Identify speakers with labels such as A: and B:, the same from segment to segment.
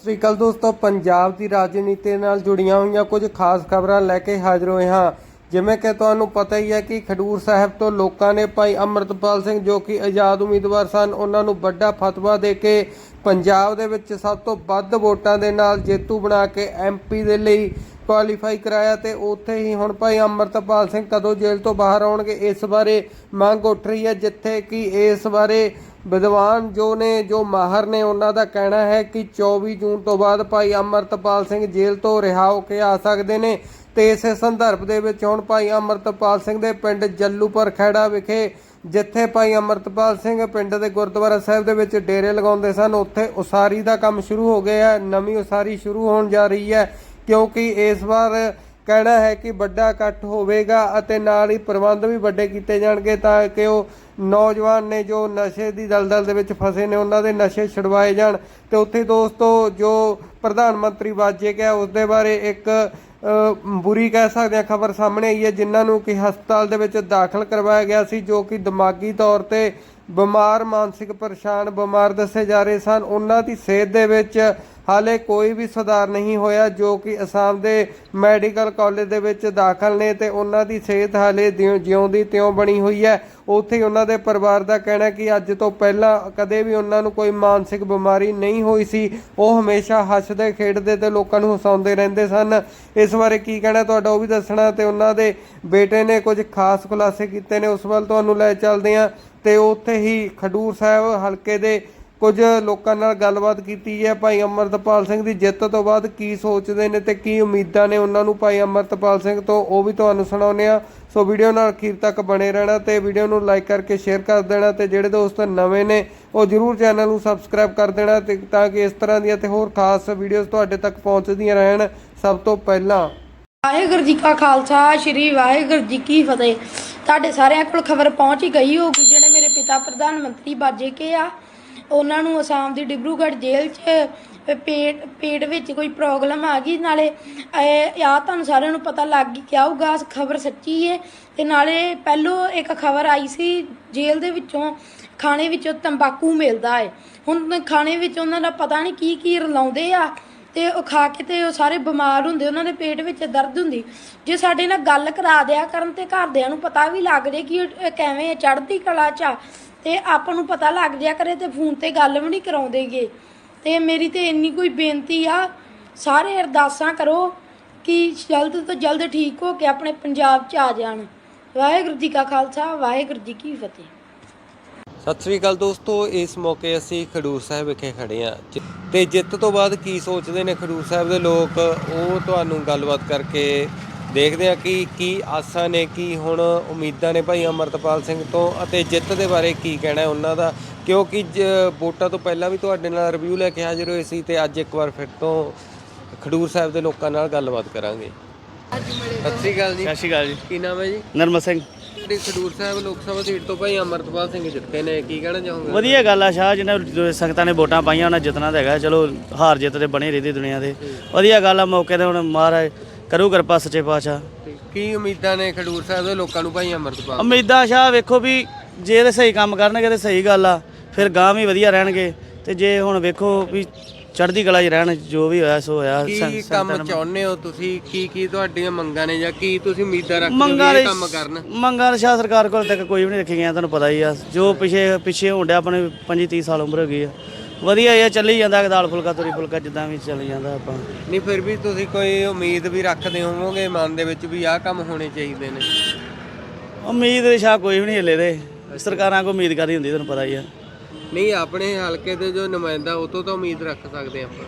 A: ਸਤਿ ਸ਼੍ਰੀ ਅਕਾਲ ਦੋਸਤੋ, ਪੰਜਾਬ ਦੀ ਰਾਜਨੀਤੀ ਨਾਲ ਜੁੜੀਆਂ ਹੋਈਆਂ ਕੁਝ ਖਾਸ ਖਬਰਾਂ ਲੈ ਕੇ ਹਾਜ਼ਰ ਹੋਏ ਹਾਂ। ਜਿਵੇਂ ਕਿ ਤੁਹਾਨੂੰ ਪਤਾ ਹੀ ਹੈ ਕਿ ਖਡੂਰ ਸਾਹਿਬ ਤੋਂ ਲੋਕਾਂ ਨੇ ਭਾਈ ਅਮਰਤਪਾਲ ਸਿੰਘ ਜੋ ਕਿ ਆਜ਼ਾਦ ਉਮੀਦਵਾਰ ਸਨ, ਉਹਨਾਂ ਨੂੰ ਵੱਡਾ ਫਤਵਾ ਦੇ ਕੇ ਪੰਜਾਬ ਦੇ ਵਿੱਚ ਸਭ ਤੋਂ ਵੱਧ ਵੋਟਾਂ ਦੇ ਨਾਲ ਜੇਤੂ ਬਣਾ ਕੇ ਐਮਪੀ ਦੇ ਲਈ ਕੁਆਲੀਫਾਈ ਕਰਾਇਆ ਤੇ ਉੱਥੇ ਹੀ ਹੁਣ ਭਾਈ ਅਮਰਤਪਾਲ ਸਿੰਘ ਕਦੋਂ ਜੇਲ੍ਹ ਤੋਂ ਬਾਹਰ ਆਉਣਗੇ, ਇਸ ਬਾਰੇ ਮੰਗ ਉੱਠ ਰਹੀ ਹੈ, ਜਿੱਥੇ ਕਿ ਇਸ ਬਾਰੇ ਵਿਦਵਾਨ ਜੋ ਨੇ, ਜੋ ਮਾਹਰ ਨੇ, ਉਹਨਾਂ ਦਾ ਕਹਿਣਾ ਹੈ ਕਿ 24 ਜੂਨ ਤੋਂ ਬਾਅਦ ਭਾਈ ਅਮਰਤਪਾਲ ਸਿੰਘ ਜੇਲ੍ਹ ਤੋਂ ਰਿਹਾ ਹੋ ਕੇ ਆ ਸਕਦੇ ਨੇ ਤੇ ਇਸੇ ਸੰਦਰਭ ਦੇ ਵਿੱਚ ਹੁਣ ਭਾਈ ਅਮਰਤਪਾਲ ਸਿੰਘ ਦੇ ਪਿੰਡ ਜੱਲੂਪੁਰ ਖੈੜਾ ਵਿਖੇ, ਜਿੱਥੇ ਭਾਈ ਅਮਰਤਪਾਲ ਸਿੰਘ ਪਿੰਡ ਦੇ ਗੁਰਦੁਆਰਾ ਸਾਹਿਬ ਦੇ ਵਿੱਚ ਡੇਰੇ ਲਗਾਉਂਦੇ ਸਨ, ਉੱਥੇ ਉਸਾਰੀ ਦਾ ਕੰਮ ਸ਼ੁਰੂ ਹੋ ਗਿਆ ਹੈ, ਨਵੀਂ ਉਸਾਰੀ ਸ਼ੁਰੂ ਹੋਣ ਜਾ ਰਹੀ ਹੈ, ਕਿਉਂਕਿ ਇਸ ਵਾਰ ਕਹਿਣਾ ਹੈ ਕਿ ਵੱਡਾ ਇਕੱਠ ਹੋਵੇਗਾ ਅਤੇ ਨਾਲ ਹੀ ਪ੍ਰਬੰਧ ਵੀ ਵੱਡੇ ਕੀਤੇ ਜਾਣਗੇ ਤਾਂ ਕਿ ਉਹ ਨੌਜਵਾਨ ਨੇ ਜੋ ਨਸ਼ੇ ਦੀ ਦਲਦਲ ਦੇ ਵਿੱਚ ਫਸੇ ਨੇ, ਉਹਨਾਂ ਦੇ ਨਸ਼ੇ ਛੁਡਵਾਏ ਜਾਣ। ਤੇ ਉੱਥੇ ਦੋਸਤੋ, ਜੋ ਪ੍ਰਧਾਨ ਮੰਤਰੀ ਵਾਜੇ ਗਿਆ ਉਸ ਦੇ ਬਾਰੇ ਇੱਕ ਬੁਰੀ ਕਹਿ ਸਕਦੇ ਹਾਂ ਖਬਰ ਸਾਹਮਣੇ ਆਈ ਹੈ, ਜਿਨ੍ਹਾਂ ਨੂੰ ਕਿ ਹਸਪਤਾਲ ਦੇ ਵਿੱਚ ਦਾਖਲ ਕਰਵਾਇਆ ਗਿਆ ਸੀ, ਜੋ ਕਿ ਦਿਮਾਗੀ ਤੌਰ ਤੇ ਬਿਮਾਰ, ਮਾਨਸਿਕ ਪਰੇਸ਼ਾਨ, ਬਿਮਾਰ ਦੱਸੇ ਜਾ ਰਹੇ ਸਨ। ਉਹਨਾਂ ਦੀ ਸਿਹਤ ਦੇ ਵਿੱਚ ਹਾਲੇ ਕੋਈ ਵੀ ਸੁਧਾਰ ਨਹੀਂ ਹੋਇਆ ਜੋ ਕਿ ਅਸਾਮ ਦੇ ਮੈਡੀਕਲ ਕਾਲਜ ਦੇ ਵਿੱਚ ਦਾਖਲ ਨੇ ਤੇ ਉਹਨਾਂ ਦੀ ਸਿਹਤ ਹਾਲੇ ਦਿਉ- ਜਿਉਂ ਦੀ ਤਿਉਂ ਬਣੀ ਹੋਈ ਹੈ। ਉੱਥੇ ਉਹਨਾਂ ਦੇ ਪਰਿਵਾਰ ਦਾ ਕਹਿਣਾ ਕਿ ਅੱਜ ਤੋਂ ਪਹਿਲਾਂ ਕਦੇ ਵੀ ਉਹਨਾਂ ਨੂੰ ਕੋਈ ਮਾਨਸਿਕ ਬਿਮਾਰੀ ਨਹੀਂ ਹੋਈ ਸੀ। ਉਹ ਹਮੇਸ਼ਾ ਹੱਸਦੇ, ਖੇਡਦੇ ਤੇ ਲੋਕਾਂ ਨੂੰ ਹਸਾਉਂਦੇ ਰਹਿੰਦੇ ਸਨ। ਇਸ ਬਾਰੇ ਕੀ ਕਹਿਣਾ ਤੁਹਾਡਾ ਉਹ ਵੀ ਦੱਸਣਾ ਤੇ ਉਹਨਾਂ ਦੇ ਬੇਟੇ ਨੇ ਕੁਝ ਖਾਸ ਖੁਲਾਸੇ ਕੀਤੇ ਨੇ। ਉਸ ਵੱਲ ਤੁਹਾਨੂੰ ਲੈ ਚੱਲਦੇ ਹਾਂ ਤੇ ਉੱਥੇ ਹੀ ਖਡੂਰ ਸਾਹਿਬ ਹਲਕੇ ਦੇ ਕੁਝ ਲੋਕਾਂ ਨਾਲ ਗੱਲਬਾਤ ਕੀਤੀ ਹੈ। ਭਾਈ ਅਮਰਤਪਾਲ ਸਿੰਘ ਦੀ ਜਿੱਤ ਤੋਂ ਬਾਅਦ ਕੀ ਸੋਚਦੇ ਨੇ ਤੇ ਕੀ ਉਮੀਦਾਂ ਨੇ ਉਹਨਾਂ ਨੂੰ? ਭਾਈ ਅਮਰਤਪਾਲ ਸਿੰਘ ਤੋਂ ਉਹ ਵੀ ਤੁਹਾਨੂੰ ਸੁਣਾਉਂਦੇ ਆ ਸੋ ਵੀਡੀਓ ਨਾਲ ਅਖੀਰ ਤੱਕ ਬਣੇ ਰਹਿਣਾ ਤੇ ਵੀਡੀਓ ਨੂੰ ਲਾਈਕ ਕਰਕੇ ਸ਼ੇਅਰ ਕਰ ਦੇਣਾ ਤੇ ਜਿਹੜੇ ਦੋਸਤ ਨਵੇਂ ਨੇ, ਉਹ ਜਰੂਰ ਚੈਨਲ ਨੂੰ ਸਬਸਕ੍ਰਾਈਬ ਕਰ ਦੇਣਾ ਤੇ ਤਾਂ ਕਿ ਇਸ ਤਰ੍ਹਾਂ ਦੀਆਂ ਤੇ ਹੋਰ ਖਾਸ ਵੀਡੀਓਜ਼ ਤੁਹਾਡੇ ਤੱਕ ਪਹੁੰਚਦੀਆਂ ਰਹਿਣ ਸਭ ਤੋਂ ਪਹਿਲਾਂ।
B: ਵਾਹਿਗੁਰੂ ਜੀ ਕਾ ਖਾਲਸਾ, ਸ੍ਰੀ ਵਾਹਿਗੁਰੂ ਜੀ ਕੀ ਫਤਿਹ। ਤੁਹਾਡੇ ਸਾਰਿਆਂ ਕੋਲ ਖਬਰ ਪਹੁੰਚ ਹੀ ਗਈ ਹੋਊਗੀ, ਜਿਹੜੇ ਮੇਰੇ ਪਿਤਾ ਪ੍ਰਧਾਨ ਮੰਤਰੀ ਬਾਜੇ ਕੇ ਆ। ਉਹਨਾਂ ਨੂੰ ਅਸਾਮ ਦੀ ਡਿਬਰੂਗੜ੍ਹ ਜੇਲ੍ਹ 'ਚ ਪੇਟ ਪੇਟ ਵਿੱਚ ਕੋਈ ਪ੍ਰੋਬਲਮ ਆ ਗਈ। ਨਾਲੇ ਆ ਤੁਹਾਨੂੰ ਸਾਰਿਆਂ ਨੂੰ ਪਤਾ ਲੱਗ ਹੀ ਗਿਆ ਹੋਊਗਾ ਖਬਰ ਸੱਚੀ ਹੈ ਤੇ ਨਾਲੇ ਪਹਿਲੋਂ ਇੱਕ ਖਬਰ ਆਈ ਸੀ ਜੇਲ੍ਹ ਦੇ ਵਿੱਚੋਂ ਖਾਣੇ ਵਿੱਚੋਂ ਤੰਬਾਕੂ ਮਿਲਦਾ ਹੈ ਹੁਣ ਖਾਣੇ ਵਿੱਚ ਉਹਨਾਂ ਦਾ ਪਤਾ ਨਹੀਂ ਕੀ ਕੀ ਰਲਾਉਂਦੇ ਆ। ਤੇ ਉਹ ਖਾ ਕੇ ਤੇ ਉਹ ਸਾਰੇ ਬਿਮਾਰ ਹੁੰਦੇ ਉਹਨਾਂ ਦੇ ਪੇਟ ਵਿੱਚ ਦਰਦ ਹੁੰਦੀ। ਜੇ ਸਾਡੇ ਨਾਲ ਗੱਲ ਕਰਾ ਦਿਆ ਕਰਨ ਤੇ ਘਰਦਿਆਂ ਨੂੰ ਪਤਾ ਵੀ ਲੱਗ ਜੇ ਕਿ ਉਹ ਕਿਵੇਂ ਚੜ੍ਹਦੀ ਕਲਾ ਚ ਆ, ਤੇ ਆਪਾਂ ਨੂੰ ਪਤਾ ਲੱਗ ਜਿਆ ਕਰੇ ਤੇ ਫੋਨ ਤੇ ਗੱਲ ਵੀ ਨਹੀਂ ਕਰਾਉਂਦੇਗੇ। ਤੇ ਮੇਰੀ ਤੇ ਇੰਨੀ ਕੋਈ ਬੇਨਤੀ ਆ, ਸਾਰੇ ਅਰਦਾਸਾਂ ਕਰੋ ਕਿ ਜਲਦ ਤੋਂ ਜਲਦ ਠੀਕ ਹੋ ਕੇ ਆਪਣੇ ਪੰਜਾਬ ਚ ਆ ਜਾਣ। ਵਾਹਿਗੁਰੂ ਜੀ ਕਾ ਖਾਲਸਾ, ਵਾਹਿਗੁਰੂ ਜੀ ਕੀ ਫਤਿਹ।
A: ਸਤਿ ਸ੍ਰੀ ਅਕਾਲ ਦੋਸਤੋ, ਇਸ ਮੌਕੇ ਅਸੀਂ ਖਡੂਰ ਸਾਹਿਬ ਵਿਖੇ ਖੜੇ ਹਾਂ। ਜਿ- ਤੇ ਜਿੱਤ ਤੋਂ ਬਾਅਦ ਕੀ ਸੋਚਦੇ ਨੇ ਖਡੂਰ ਸਾਹਿਬ ਦੇ ਲੋਕ? ਉਹ ਤੁਹਾਨੂੰ ਗੱਲਬਾਤ ਕਰਕੇ ਦੇਖਦੇ ਹਾਂ ਕਿ ਕੀ ਆਸਾਂ ਨੇ ਕੀ ਹੁਣ ਉਮੀਦਾਂ ਨੇ ਭਾਈ ਅਮਰਤਪਾਲ ਸਿੰਘ ਤੋਂ ਅਤੇ ਜਿੱਤ ਦੇ ਬਾਰੇ ਕੀ ਕਹਿਣਾ ਹੈ ਉਹਨਾਂ ਦਾ। ਕਿਉਂਕਿ ਵੋਟਾਂ ਤੋਂ ਪਹਿਲਾਂ ਵੀ ਤੁਹਾਡੇ ਨਾਲ ਰਿਵਿਊ ਲੈ ਕੇ ਹਾਜ਼ਰ ਹੋਏ ਸੀ ਤੇ ਅੱਜ ਇੱਕ ਵਾਰ ਫਿਰ ਤੋਂ ਖਡੂਰ ਸਾਹਿਬ ਦੇ ਲੋਕਾਂ ਨਾਲ ਗੱਲਬਾਤ ਕਰਾਂਗੇ। ਸਤਿ ਸ੍ਰੀ ਅਕਾਲ ਜੀ।
C: ਸਤਿ ਸ਼੍ਰੀ ਅਕਾਲ ਜੀ।
A: ਕੀ ਨਾਮ ਹੈ ਜੀ?
C: ਨਰਮਲ ਸਿੰਘ।
A: ਜਿਹੜੀ ਖਡੂਰ ਸਾਹਿਬ ਲੋਕ ਸਭਾ ਸੀਟ ਤੋਂ ਭਾਈ ਅਮਰਤਪਾਲ ਸਿੰਘ ਜਿੱਤੇ ਨੇ। ਕੀ ਕਹਿਣਾ ਚਾਹੋਗੇ?
C: ਵਧੀਆ ਗੱਲ ਆ ਸ਼ਾਹ ਜਿਹਨਾਂ ਜੋ ਸੰਗਤਾਂ ਨੇ ਵੋਟਾਂ ਪਾਈਆਂ ਉਹਨਾਂ ਜਿੱਤਣਾ ਤਾਂ ਹੈਗਾ। ਚਲੋ ਹਾਰ ਜਿੱਤ ਤੇ ਬਣੀ ਰਹਿੰਦੀ ਦੁਨੀਆ ਤੇ ਵਧੀਆ ਗੱਲ ਆ ਮੌਕੇ ਤੇ ਹੁਣ ਮਹਾਰਾਜ ਕਰੂ ਕਿਰਪਾ ਸੱਚੇ ਪਾਤਸ਼ਾਹ।
A: ਤੇ ਕੀ ਉਮੀਦਾਂ ਨੇ ਖਡੂਰ ਸਾਹਿਬ ਦੇ ਲੋਕਾਂ ਨੂੰ ਭਾਈ ਅਮਰਤਪਾਲ?
C: ਉਮੀਦਾਂ ਸ਼ਾਹ ਵੇਖੋ ਵੀ ਜੇ ਇਹ ਸਹੀ ਕੰਮ ਕਰਨਗੇ ਤੇ ਸਹੀ ਗੱਲ ਆ ਫਿਰ ਗਾਂ ਵੀ ਵਧੀਆ ਰਹਿਣਗੇ। ਤੇ ਜੇ ਹੁਣ ਵੇਖੋ ਵੀ ਚੜ੍ਹਦੀ ਕਲਾ 'ਚ ਰਹਿਣ ਜੋ ਵੀ ਹੋਇਆ ਸੋ ਹੋਇਆ
A: ਕੀ
C: ਸੰ-
A: ਕੰਮ
C: ਨੂੰ-
A: ਚਾਹੁੰਦੇ ਹੋ ਤੁਸੀਂ? ਕੀ ਕੀ ਤੁਹਾਡੀਆਂ ਮੰਗਾਂ ਨੇ ਜਾਂ ਕੀ ਤੁਸੀਂ ਉਮੀਦਾਂ ਰੱਖਦੇ ਹੋ
C: ਮੰਗਾਂ
A: ਵੀ ਇਹ
C: ਦੇ
A: ਕੰਮ ਕਰਨ?
C: ਮੰਗਾਂ ਤਾਂ ਸ਼ਾਹ ਸਰਕਾਰ ਕੋਲ ਤੱਕ ਕੋਈ ਵੀ ਨਹੀਂ ਰੱਖੀ ਗਿਆ ਤੁਹਾਨੂੰ ਪਤਾ ਹੀ ਆ। ਜੋ ਪਿਛੇ ਪਿਛੇ ਹੋਣ ਡਿਆ ਆਪਣੇ 25 30 ਸਾਲ ਉਮਰ ਹੋ ਗਈ ਆ। ਵਧੀਆ ਇਹ ਚੱਲੀ ਜਾਂਦਾ ਦਾਲ ਫੁਲਕਾ ਤੋਰੀ ਫੁਲਕਾ ਜਿੱਦਾਂ ਵੀ ਚੱਲੀ ਜਾਂਦਾ ਆਪਾਂ।
A: ਨਹੀਂ ਫਿਰ ਵੀ ਤੁਸੀਂ ਕੋਈ ਉਮੀਦ ਵੀ ਰੱਖਦੇ ਹੋਵੋਗੇ ਮਨ ਦੇ ਵਿੱਚ ਵੀ ਆਹ ਕੰਮ ਹੋਣੇ ਚਾਹੀਦੇ ਨੇ?
C: ਉਮੀਦ ਦੇ ਸ਼ਾਹ ਕੋਈ ਵੀ ਨਹੀਂ ਹਿੱਲੇ ਦੇ। ਸਰਕਾਰਾਂ ਕੋ ਉਮੀਦ ਕਰਦੀ ਹੁੰਦੀ ਤੁਹਾਨੂੰ ਪਤਾ ਹੀ ਆ।
A: ਨਹੀਂ ਆਪਣੇ ਹਲਕੇ ਦੇ ਜੋ ਨੁਮਾਇੰਦਾ ਉਹ ਤੋਂ ਤਾਂ ਉਮੀਦ ਰੱਖ ਸਕਦੇ ਆਪਾਂ।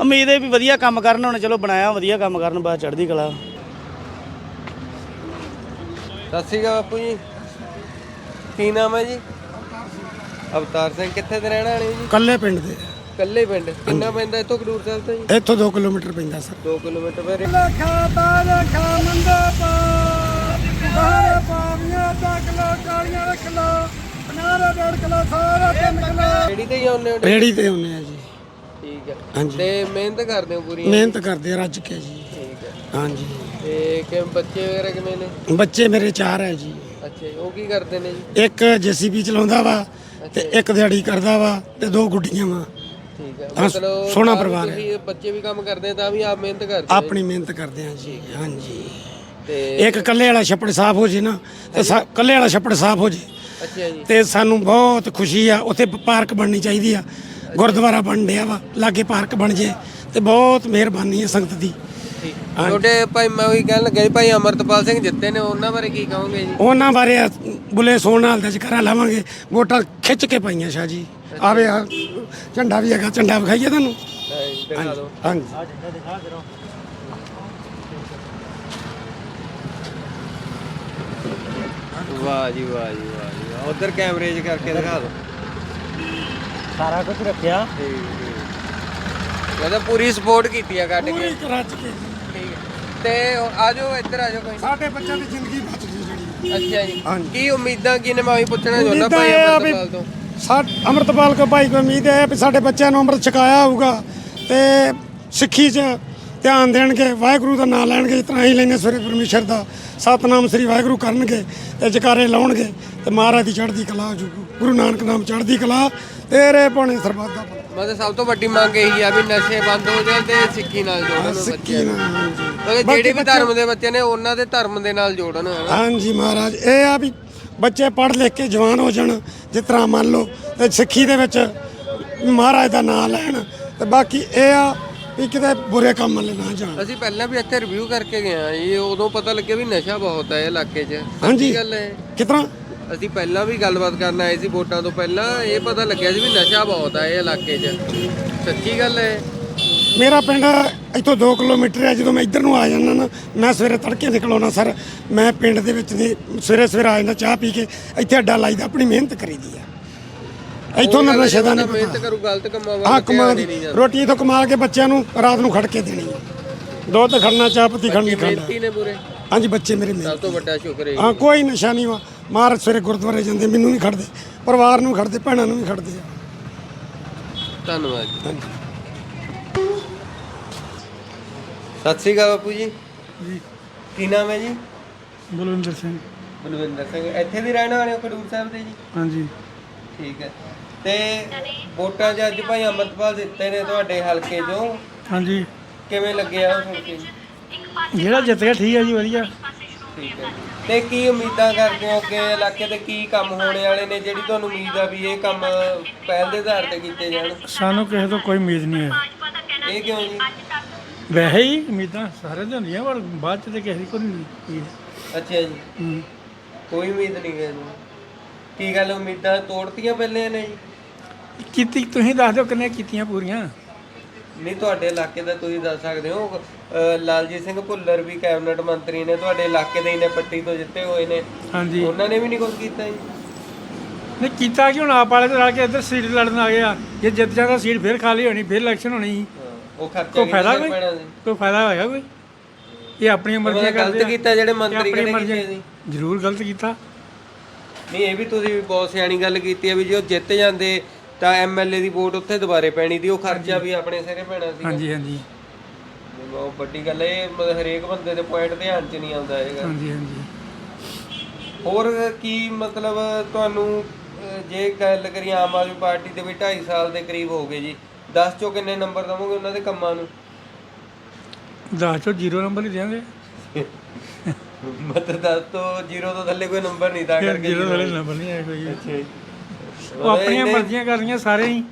C: ਉਮੀਦ ਹੈ ਵੀ ਵਧੀਆ ਕੰਮ ਕਰਨ ਹੁਣ ਚਲੋ ਬਣਾਇਆ ਵਧੀਆ ਕੰਮ ਕਰਨ ਬਾਅਦ ਚੜ੍ਹਦੀ ਕਲਾ।
A: ਸਤਿ ਸ਼੍ਰੀ ਅਕਾਲ ਬਾਪੂ ਜੀ। ਕੀ ਨਾਮ ਹੈ ਜੀ? ਅਵਤਾਰ ਸਿੰਘ ਕਿੱਥੇ ਦੇ ਰਹਿਣ ਵਾਲੇ ਹੋ ਜੀ?
D: ਕੱਲੇ ਪਿੰਡ ਦੇ।
A: ਕੱਲੇ ਪਿੰਡ। ਕਿੰਨਾ ਪੈਂਦਾ ਇੱਥੋਂ ਖਡੂਰ ਸਾਹਿਬ ਤੋਂ ਜੀ?
D: ਇੱਥੋਂ 2 ਕਿਲੋਮੀਟਰ ਪੈਂਦਾ ਸਰ।
A: 2 ਕਿਲੋਮੀਟਰ ਫਿਰ।
D: ਲਖਾ ਬਾਲ ਖਾ ਮੰਦਾ ਪਾ। ਬਾਹਰ ਪਾਵੀਆਂ ਚੱਕ ਲੋ ਕਾਲੀਆਂ ਰੱਖ ਲੋ ਬਨਾਰਾ ਡੇਢ ਕਿਲੋ ਸਾਰਾ 3 ਕਿਲੋ।
A: ਰੇੜੀ ਤੇ ਹੀ ਆਉਂਦੇ ਹੋ
D: ਰੇੜੀ ਤੇ ਹੁੰਨੇ ਆ ਜੀ।
A: ਠੀਕ ਹੈ।
D: ਹਾਂਜੀ।
A: ਤੇ ਮਿਹਨਤ ਕਰਦੇ ਹੋ ਪੂਰੀ?
D: ਮਿਹਨਤ ਕਰਦੇ ਆ ਰੱਜ ਕੇ ਜੀ।
A: ਠੀਕ ਹੈ।
D: ਹਾਂਜੀ।
A: ਤੇ ਕਿ ਬੱਚੇ ਵਗੈਰਾ ਕਿਵੇਂ ਨੇ?
D: ਬੱਚੇ ਮੇਰੇ ਚਾਰ ਹੈ ਜੀ।
A: ਅੱਛਾ ਜੀ, ਉਹ ਕੀ ਕਰਦੇ ਨੇ ਜੀ?
D: ਇੱਕ ਜੀਸੀਬੀ ਚਲਾਉਂਦਾ ਵਾ ਤੇ ਇੱਕ ਦਿਹਾੜੀ ਕਰਦਾ ਵਾ ਤੇ ਦੋ ਗੁੱਡੀਆਂ ਵਾ।
A: ਠੀਕ ਹੈ ਹੈ ਮਤਲਬ
E: ਸੋਹਣਾ ਪਰਿਵਾਰ ਹੈ।
A: ਤੁਸੀਂ ਬੱਚੇ ਵੀ ਕੰਮ ਕਰਦੇ ਆ ਤਾਂ ਵੀ ਆਪ ਮਿਹਨਤ ਕਰਦੇ ਆ।
E: ਆਪਣੀ ਮਿਹਨਤ ਕਰਦੇ ਹਾਂ ਜੀ ਹਾਂਜੀ।
A: ਤੇ
E: ਇੱਕ ਕੱਲੇ ਵਾਲਾ ਛੱਪੜ ਸਾਫ਼ ਹੋ ਜੇ ਨਾ ਤੇ ਸਾ- ਕੱਲੇ ਵਾਲਾ ਛੱਪੜ ਸਾਫ਼ ਹੋ ਜੇ।
A: ਅੱਛਾ ਜੀ।
E: ਤੇ ਸਾਨੂੰ ਬਹੁਤ ਖੁਸ਼ੀ ਆ ਉੱਥੇ ਪ- ਪਾਰਕ ਬਣਨੀ ਚਾਹੀਦੀ ਆ। ਗੁਰਦੁਆਰਾ ਬਣ ਡਿਆ ਵਾ ਲਾਗੇ ਪਾਰਕ ਬਣ ਜੇ ਤੇ ਬਹੁਤ ਮਿਹਰਬਾਨੀ ਹੈ ਸੰਗਤ ਦੀ।
A: ਤੁਹਾਡੇ ਭਾਈ ਮੈਂ ਉਹੀ ਕਹਿਣ ਲੱਗਾ ਜੀ ਭਾਈ ਅਮਰਤਪਾਲ ਸਿੰਘ ਜਿੱਤੇ ਨੇ ਉਹਨਾਂ ਬਾਰੇ ਕੀ ਕਹੋਗੇ ਜੀ?
E: ਉਹਨਾਂ ਬਾਰੇ ਆ ਬੁੱਲੇ ਸੋਹਣ ਨਾਲ ਦਾ ਜ਼ਿਕਰ ਲਾਵਾਂਗੇ ਵੋਟਾਂ ਖਿੱਚ ਕੇ ਪਾਈਆਂ ਸ਼ਾਹ ਜੀ। ਆਵੇ ਆ ਝੰਡਾ ਵੀ ਹੈਗਾ ਝੰਡਾ ਵਿਖਾਈਏ ਤੁਹਾਨੂੰ।
A: ਦਿਖਾ ਦਿਓ।
E: ਹਾਂਜੀ।
A: ਵਾਹ ਜੀ ਵਾਹ ਜੀ ਵਾਹ ਜੀ ਵਾਹ। ਉੱਧਰ ਕੈਮਰੇ 'ਚ ਕਰਕੇ ਦਿਖਾ ਦਿਓ।
C: ਸਾਰਾ ਕੁਝ ਰੱਖਿਆ।
A: ਠੀਕ। ਠੀਕ ਮੈਂ ਤਾਂ ਪੂਰੀ ਸਪੋਰਟ ਕੀਤੀ ਆ ਕੱਢ ਕੇ।
E: ਪੂਰੀ ਰੱਜ ਕੇ
A: ਠੀਕ ਹੈ। ਤੇ ਆ ਜਾਓ ਇੱਧਰ ਆ ਜਾਓ ਕੋਈ।
E: ਸਾਡੇ ਬੱਚਿਆਂ ਦੀ ਜ਼ਿੰਦਗੀ ਬਚ ਗਈ ਜਿਹੜੀ।
A: ਅੱਛਾ ਜੀ।
E: ਹਾਂਜੀ।
A: ਕੀ ਉਮੀਦਾਂ ਕੀ ਨੇ ਮੈਂ ਉਹੀ ਪੁੱਛਣਾ ਚਾਹੁੰਦਾ
E: ਉਮੀਦਾਂ
A: ਭਾਈ
E: ਇਹ ਆ ਵੀ
A: ਤੋਂ।
E: ਸਾ ਅੰਮ੍ਰਿਤਪਾਲ ਕੋ ਭਾਈ ਕੋ ਉਮੀਦ ਹੈ ਵੀ ਸਾਡੇ ਬੱਚਿਆਂ ਨੂੰ ਅੰਮ੍ਰਿਤ ਛਕਾਇਆ ਹੋਊਗਾ ਤੇ ਸਿੱਖੀ 'ਚ ਧਿਆਨ ਦੇਣਗੇ ਵਾਹਿਗੁਰੂ ਦਾ ਨਾਮ ਲੈਣਗੇ ਇਤਨਾ ਹੀ ਲੈਣੇ ਸਵੇਰੇ ਪਰਮੇਸ਼ਰ ਦਾ ਸਤਨਾਮ ਸ੍ਰੀ ਵਾਹਿਗੁਰੂ ਕਰਨਗੇ ਤੇ ਜਕਾਰੇ ਲਾਉਣਗੇ ਤੇ ਮਹਾਰਾਜ ਦੀ ਚੜ੍ਹਦੀ ਕਲਾ ਹੋ ਜੂਗੀ। ਗੁਰੂ ਨਾਨਕ ਨਾਮ ਚੜ੍ਹਦੀ ਕਲਾ ਤੇਰੇ ਪਾਣੇ ਸਰਬੱਤ ਦਾ ਭਲਾ।
A: ਮਤਲਬ ਸਭ ਤੋਂ ਵੱਡੀ ਮੰਗ ਇਹੀ ਆ ਵੀ ਨਸ਼ੇ ਬੰਦ ਹੋ ਜਾਣ ਤੇ ਸਿੱਖੀ ਨਾਲ ਜੋੜਨ
E: ਸਿੱਖੀ
A: ਬੱਚਿਆਂ ਨੂੰ।
E: ਨਾਲ
A: ਜਿਹੜੇ ਵੀ ਧਰਮ ਦੇ ਬੱਚੇ ਨੇ ਉਹਨਾਂ ਦੇ ਧਰਮ ਦੇ ਨਾਲ ਜੋੜਨ ਹਨਾ
E: ਹਾਂਜੀ ਮਹਾਰਾਜ ਇਹ ਆ ਵੀ ਬੱਚੇ ਪੜ੍ਹ ਲਿਖ ਕੇ ਜਵਾਨ ਹੋ ਜਾਣ ਜਿਸ ਤਰ੍ਹਾਂ ਮੰਨ ਲਓ ਤੇ ਸਿੱਖੀ ਦੇ ਵਿੱਚ ਮਹਾਰਾਜ ਦਾ ਨਾਮ ਲੈਣ। ਤੇ ਬਾਕੀ ਇਹ ਆ ਵੀ ਕਿਤੇ ਬੁਰੇ ਕੰਮ ਵਾਲੇ ਨਾ ਜਾਣ।
A: ਅਸੀਂ ਪਹਿਲਾਂ ਵੀ ਇੱਥੇ ਰਿਵਿਊ ਕਰਕੇ ਗਏ ਆ ਇਹ ਉਦੋਂ ਪਤਾ ਲੱਗਿਆ ਵੀ ਨਸ਼ਾ ਬਹੁਤ ਹੈ ਇਹ ਇਲਾਕੇ 'ਚ।
E: ਹਾਂਜੀ।
A: ਗੱਲ ਹੈ।
E: ਕਿਤਨਾ?
A: ਅਸੀਂ ਪਹਿਲਾਂ ਵੀ ਗੱਲਬਾਤ ਕਰਨ ਆਏ ਸੀ ਵੋਟਾਂ ਤੋਂ ਪਹਿਲਾਂ ਇਹ ਪਤਾ ਲੱਗਿਆ ਸੀ ਵੀ ਨਸ਼ਾ ਬਹੁਤ ਹੈ ਇਹ ਇਲਾਕੇ 'ਚ। ਸੱਚੀ ਗੱਲ ਹੈ।
E: ਮੇਰਾ ਪਿੰਡ ਇੱਥੋਂ 2 ਕਿਲੋਮੀਟਰ ਹੈ ਜਦੋਂ ਮੈਂ ਇੱਧਰ ਨੂੰ ਆ ਜਾਂਦਾ ਨਾ ਮੈਂ ਸਵੇਰੇ ਤੜਕੇ ਨਿਕਲਾਉਣਾ ਸਰ ਮੈਂ ਪਿੰਡ ਦੇ ਵਿੱਚ ਦੀ ਸਵੇਰੇ ਸਵੇਰੇ ਆ ਜਾਂਦਾ ਚਾਹ ਪੀ ਕੇ ਇੱਥੇ ਅੱਡਾ ਲਾਈਦਾ ਆਪਣੀ ਮਿਹਨਤ ਕਰੀਦੀ ਆ। ਇੱਥੋਂ ਨਾ ਨਸ਼ੇ ਦਾ ਨਹੀਂ
A: ਮਿਹਨਤ
E: ਪਤਾ
A: ਕਰੂ ਗਲਤ ਕੰਮਾਂ ਵੱਲ
E: ਹਾਂ ਕਮਾ
A: ਧਿਆਨ ਹੀ ਨਹੀਂ ਜਾਂਦਾ।
E: ਰੋਟੀ ਤੋਂ ਕਮਾ ਕੇ ਬੱਚਿਆਂ ਨੂੰ ਰਾਤ ਨੂੰ ਖੜ ਕੇ ਦੇਣੀ। ਆ ਦੁੱਧ ਖੜਨਾ ਚਾਹ ਪੱਤੀ ਖੜਨੀ ਖਾਂਦਾ
A: ਮਿਹਨਤੀ ਨੇ ਪੂਰੇ।
E: ਹਾਂਜੀ ਬੱਚੇ ਮੇਰੇ ਮਿਹਨਤ।
A: ਸਭ ਤੋਂ ਵੱਡਾ ਸ਼ੁਕਰ ਹੈ
E: ਹਾਂ ਕੋਈ ਨਸ਼ਾ ਨਹੀਂ ਵਾ। ਮਹਾਰਾਜ ਸਵੇਰੇ ਗੁਰਦੁਆਰੇ ਜਾਂਦੇ ਮੈਨੂੰ ਨਹੀਂ ਖੜਦੇ। ਪਰਿਵਾਰ ਨੂੰ ਖੜਦੇ ਭੈਣਾਂ ਨੂੰ ਵੀ ਖੜਦੇ ਆ।
A: ਧੰਨਵਾਦ ਜੀ। ਸਤਿ ਸ੍ਰੀ ਅਕਾਲ ਬਾਪੂ ਜੀ।
D: ਜੀ।
A: ਕੀ ਨਾਮ ਹੈ ਜੀ?
D: ਬਲਵਿੰਦਰ ਸਿੰਘ।
A: ਬਲਵਿੰਦਰ ਸਿੰਘ। ਇੱਥੇ ਦੇ ਰਹਿਣ ਵਾਲੇ ਹੋ ਖਡੂਰ ਸਾਹਿਬ ਦੇ ਜੀ?
D: ਹਾਂਜੀ।
A: ਠੀਕ ਹੈ। ਤੇ ਵੋਟਾਂ 'ਚ ਅੱਜ ਭਾਈ ਅਮਰਪਾਲ ਦਿੱਤੇ ਨੇ ਤੁਹਾਡੇ ਹਲਕੇ 'ਚੋਂ।
D: ਹਾਂਜੀ।
A: ਕਿਵੇਂ ਲੱਗਿਆ ਉਹ ਸੁਣ ਕੇ?
D: ਜਿਹੜਾ ਜਿੱਤ ਗਿਆ ਠੀਕ ਹੈ ਜੀ ਵਧੀਆ।
A: ਠੀਕ ਹੈ ਤੇ ਕੀ ਉਮੀਦਾਂ ਕਰਦੇ ਹੋ ਕਿ ਇਲਾਕੇ ਦੇ ਕੀ ਕੰਮ ਹੋਣੇ ਵਾਲੇ ਨੇ? ਜਿਹੜੀ ਤੁਹਾਨੂੰ ਉਮੀਦ ਆ ਵੀ ਇਹ ਕੰਮ ਪਹਿਲ ਦੇ ਆਧਾਰ ਤੇ ਕੀਤੇ ਜਾਣ।
D: ਸਾਨੂੰ ਕਿਸੇ ਤੋਂ ਕੋਈ ਉਮੀਦ ਨਹੀਂ ਹੈ।
A: ਇਹ ਕਿਉਂ ਜੀ?
D: ਵੈਸੇ ਹੀ ਉਮੀਦਾਂ ਸਾਰੇ ਦੀ ਹੁੰਦੀਆਂ ਪਰ ਬਾਅਦ ਚ ਤੇ ਕਿਸੇ ਦੀ ਕੋਈ ਨਹੀਂ ਉਮੀਦ।
A: ਅੱਛਾ ਜੀ।
D: ਹੂੰ।
A: ਕੋਈ ਉਮੀਦ ਨਹੀਂ ਨੂੰ ਕੀ ਗੱਲ ਉਮੀਦਾਂ ਤੋੜਤੀਆਂ ਪਹਿਲੇ ਨੇ ਜੀ?
D: ਕੀਤੀ ਤੁਸੀਂ ਦੱਸ ਦਿਓ ਕਿੰਨੇ ਕੀਤੀਆਂ ਪੂਰੀਆਂ?
A: ਨਹੀਂ ਤੁਹਾਡੇ ਇਲਾਕੇ ਦਾ ਤੁਸੀਂ ਦੱਸ ਸਕਦੇ ਹੋ। ਅਹ ਲਾਲਜੀਤ ਸਿੰਘ ਭੁੱਲਰ ਵੀ ਕੈਬਨਿਟ ਮੰਤਰੀ ਨੇ ਤੁਹਾਡੇ ਇਲਾਕੇ ਦੇ ਹੀ ਨੇ ਪੱਟੀ ਤੋਂ ਜਿੱਤੇ ਹੋਏ ਨੇ।
D: ਹਾਂਜੀ।
A: ਉਹਨਾਂ ਨੇ ਵੀ ਨਹੀਂ ਕੁਝ ਕੀਤਾ ਜੀ।
D: ਨਹੀਂ ਕੀਤਾ ਕਿ ਹੁਣ? ਆਪ ਵਾਲੇ ਤੇ ਰਲ ਕੇ ਇੱਧਰ ਸੀਟ ਲੜਨ ਆ ਗਏ ਆ। ਜੇ ਜਿੱਤ ਜਾਂਦਾ ਸੀਟ ਫਿਰ ਖਾਲੀ ਹੋਣੀ ਫਿਰ ਇਲੈਕਸ਼ਨ ਹੋਣੀ। ਸੀ।
A: ਹਾਂ, ਉਹ ਖਰਚਾ
D: ਕੋਈ ਫਾਇਦਾ ਕੋਈ?
A: ਪੈਣਾ ਸੀ
D: ਕੋਈ ਫਾਇਦਾ ਹੋਏਗਾ ਕੋਈ? ਇਹ ਆਪਣੀਆਂ
A: ਉਹਨਾਂ
D: ਮਰਜ਼ੀਆਂ
A: ਨੇ
D: ਕਰਦੇ
A: ਗਲਤ
D: ਆ।
A: ਕੀਤਾ ਜਿਹੜੇ ਮੰਤਰੀ
D: ਆਪਣੀ
A: ਕਿਹੜੇ
D: ਮਰਜ਼ੀ
A: ਕੀਤੇ ਸੀ
D: ਜ਼ਰੂਰ ਗਲਤ ਕੀਤਾ।
A: ਨਹੀਂ ਇਹ ਵੀ ਤੁਸੀਂ ਬਹੁਤ ਸਿਆਣੀ ਗੱਲ ਕੀਤੀ ਹੈ ਵੀ ਜੇ ਉਹ ਜਿੱਤ ਜਾਂਦੇ ਤਾਂ ਐਮਐਲਏ ਦੀ ਵੋਟ ਉੱਥੇ ਦੁਬਾਰੇ ਪੈਣੀ ਦੀ ਉਹ ਖਰਚਾ ਵੀ ਆਪਣੇ ਸਿਰੇ ਪੈਣਾ ਸੀ
D: ਹਾਂਜੀ ਹਾਂਜੀ।
A: ਬਹੁਤ ਵੱਡੀ ਗੱਲ ਹੈ ਇਹ ਮਤਲਬ ਹਰੇਕ ਬੰਦੇ ਦੇ ਪੁਆਇੰਟ ਧਿਆਨ 'ਚ ਨਹੀਂ ਆਉਂਦਾ ਹੈਗਾ।
D: ਹਾਂਜੀ ਹਾਂਜੀ।
A: ਹੋਰ ਕੀ ਮਤਲਬ ਤੁਹਾਨੂੰ ਜੇ ਗੱਲ ਕਰੀਏ ਆਮ ਆਦਮੀ ਪਾਰਟੀ ਦੇ ਵੀ 2.5 ਸਾਲ ਦੇ ਕਰੀਬ ਹੋ ਗਏ ਜੀ 10 ਚੋਂ ਕਿੰਨੇ ਨੰਬਰ ਦਵੋਗੇ ਉਹਨਾਂ ਦੇ ਕੰਮਾਂ ਨੂੰ?
D: 10 ਚੋਂ 0 ਨੰਬਰ ਹੀ ਦੇਵਾਂਗੇ
A: ਮਤਲਬ 10 ਤੋਂ 0 ਤੋਂ ਥੱਲੇ ਕੋਈ ਨੰਬਰ ਨਹੀਂ ਤਾਂ ਕਰਕੇ
D: 0 ਵਾਲੇ ਨੰਬਰ ਨਹੀਂ ਆਏ ਕੋਈ।
A: ਅੱਛਾ ਜੀ।
D: ਉਹ ਆਪਣੀਆਂ ਮਰਜ਼ੀਆਂ ਕਰ ਰਹੀਆਂ ਸਾਰੇ ਹੀ।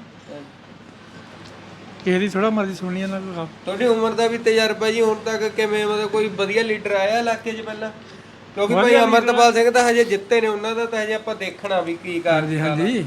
D: ਕਿਸੇ ਦੀ ਥੋੜਾ ਮਰਜ਼ੀ ਸੁਣਨੀ ਇਹਨਾਂ ਕੋਲ
A: ਤੁਹਾਡੀ ਉਮਰ ਦਾ ਵੀ ਤਜਰਬਾ ਜੀ ਹੁਣ ਤੱਕ ਕਿਵੇਂ ਮਤਲਬ ਕੋਈ ਵਧੀਆ ਲੀਡਰ ਆਇਆ ਇਲਾਕੇ 'ਚ ਪਹਿਲਾਂ? ਕਿਉਂਕਿ ਭਾਈ ਅਮਰਤਪਾਲ ਸਿੰਘ ਤਾਂ ਹਜੇ ਜਿੱਤੇ ਨੇ ਉਹਨਾਂ ਦਾ ਤਾਂ ਹਜੇ ਆਪਾਂ ਦੇਖਣਾ ਵੀ ਕੀ ਕਰਦੇ
D: ਹਾਂਜੀ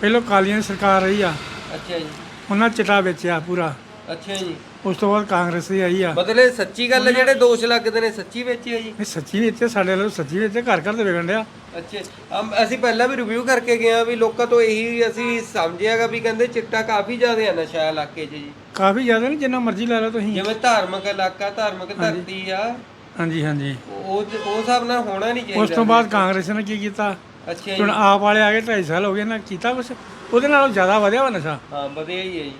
D: ਪਹਿਲਾਂ ਕਾਲੀਆਂ ਸਰਕਾਰ ਰਹੀ ਆ।
A: ਅੱਛਾ ਜੀ।
D: ਉਹਨਾਂ ਚਿੱਟਾ ਵੇਚਿਆ ਪੂਰਾ।
A: ਅੱਛਾ ਜੀ।
D: ਉਸ ਤੋਂ ਬਾਅਦ ਕਾਂਗਰਸ ਦੀ ਆਈ ਆ।
A: ਮਤਲਬ ਇਹ ਸੱਚੀ ਗੱਲ ਹੈ ਜਿਹੜੇ ਦੋਸ਼ ਲੱਗਦੇ ਨੇ ਸੱਚੀ ਵਿੱਚ ਹੈ ਜੀ?
D: ਇਹ ਸੱਚੀ ਵੇਚੇ ਸਾਡੇ ਵੱਲੋਂ ਸੱਚੀ ਵੇਚੇ ਘਰ ਘਰ ਤੇ ਵਿਕਣ ਡਿਆ।
A: ਅੱਛਾ। ਅਮ ਅਸੀਂ ਪਹਿਲਾਂ ਵੀ ਰਿਵਿਊ ਕਰਕੇ ਗਏ ਆ ਵੀ ਲੋਕਾਂ ਤੋਂ ਇਹੀ ਅਸੀਂ ਸਮਝਿਆਗਾ ਵੀ ਕਹਿੰਦੇ ਚਿੱਟਾ ਕਾਫੀ ਜ਼ਿਆਦਾ ਹੈ ਨਸ਼ਾ ਇਲਾਕੇ 'ਚ ਜੀ।
D: ਕਾਫੀ ਜ਼ਿਆਦਾ ਨਹੀਂ ਜਿੰਨਾ ਮਰਜ਼ੀ ਲੈ ਲਓ ਤੁਸੀਂ।
A: ਜਿਵੇਂ ਧਾਰਮਿਕ ਇਲਾਕਾ ਧਾਰਮਿਕ ਧਰਤੀ ਆ।
D: ਹਾਂਜੀ ਹਾਂਜੀ।
A: ਉਹ ਉਹ ਹਿਸਾਬ ਨਾਲ ਹੋਣਾ ਨਹੀਂ
D: ਉਸ
A: ਚਾਹੀਦਾ
D: ਤੋਂ ਬਾਅਦ ਕਾਂਗਰਸ ਨੇ ਕੀ ਕੀਤਾ?
A: ਅੱਛਾ
D: ਹੁਣ ਆਪ ਵਾਲੇ ਆ ਗਏ 2.5 ਸਾਲ ਹੋ ਗਏ ਨਾ ਕੀਤਾ ਕੁਛ। ਉਹਦੇ ਨਾਲੋਂ ਜ਼ਿਆਦਾ ਵਧਿਆ ਵਾ ਨਸ਼ਾ।
A: ਹਾਂ ਵਧੀਆ ਹੀ ਹੈ ਜੀ।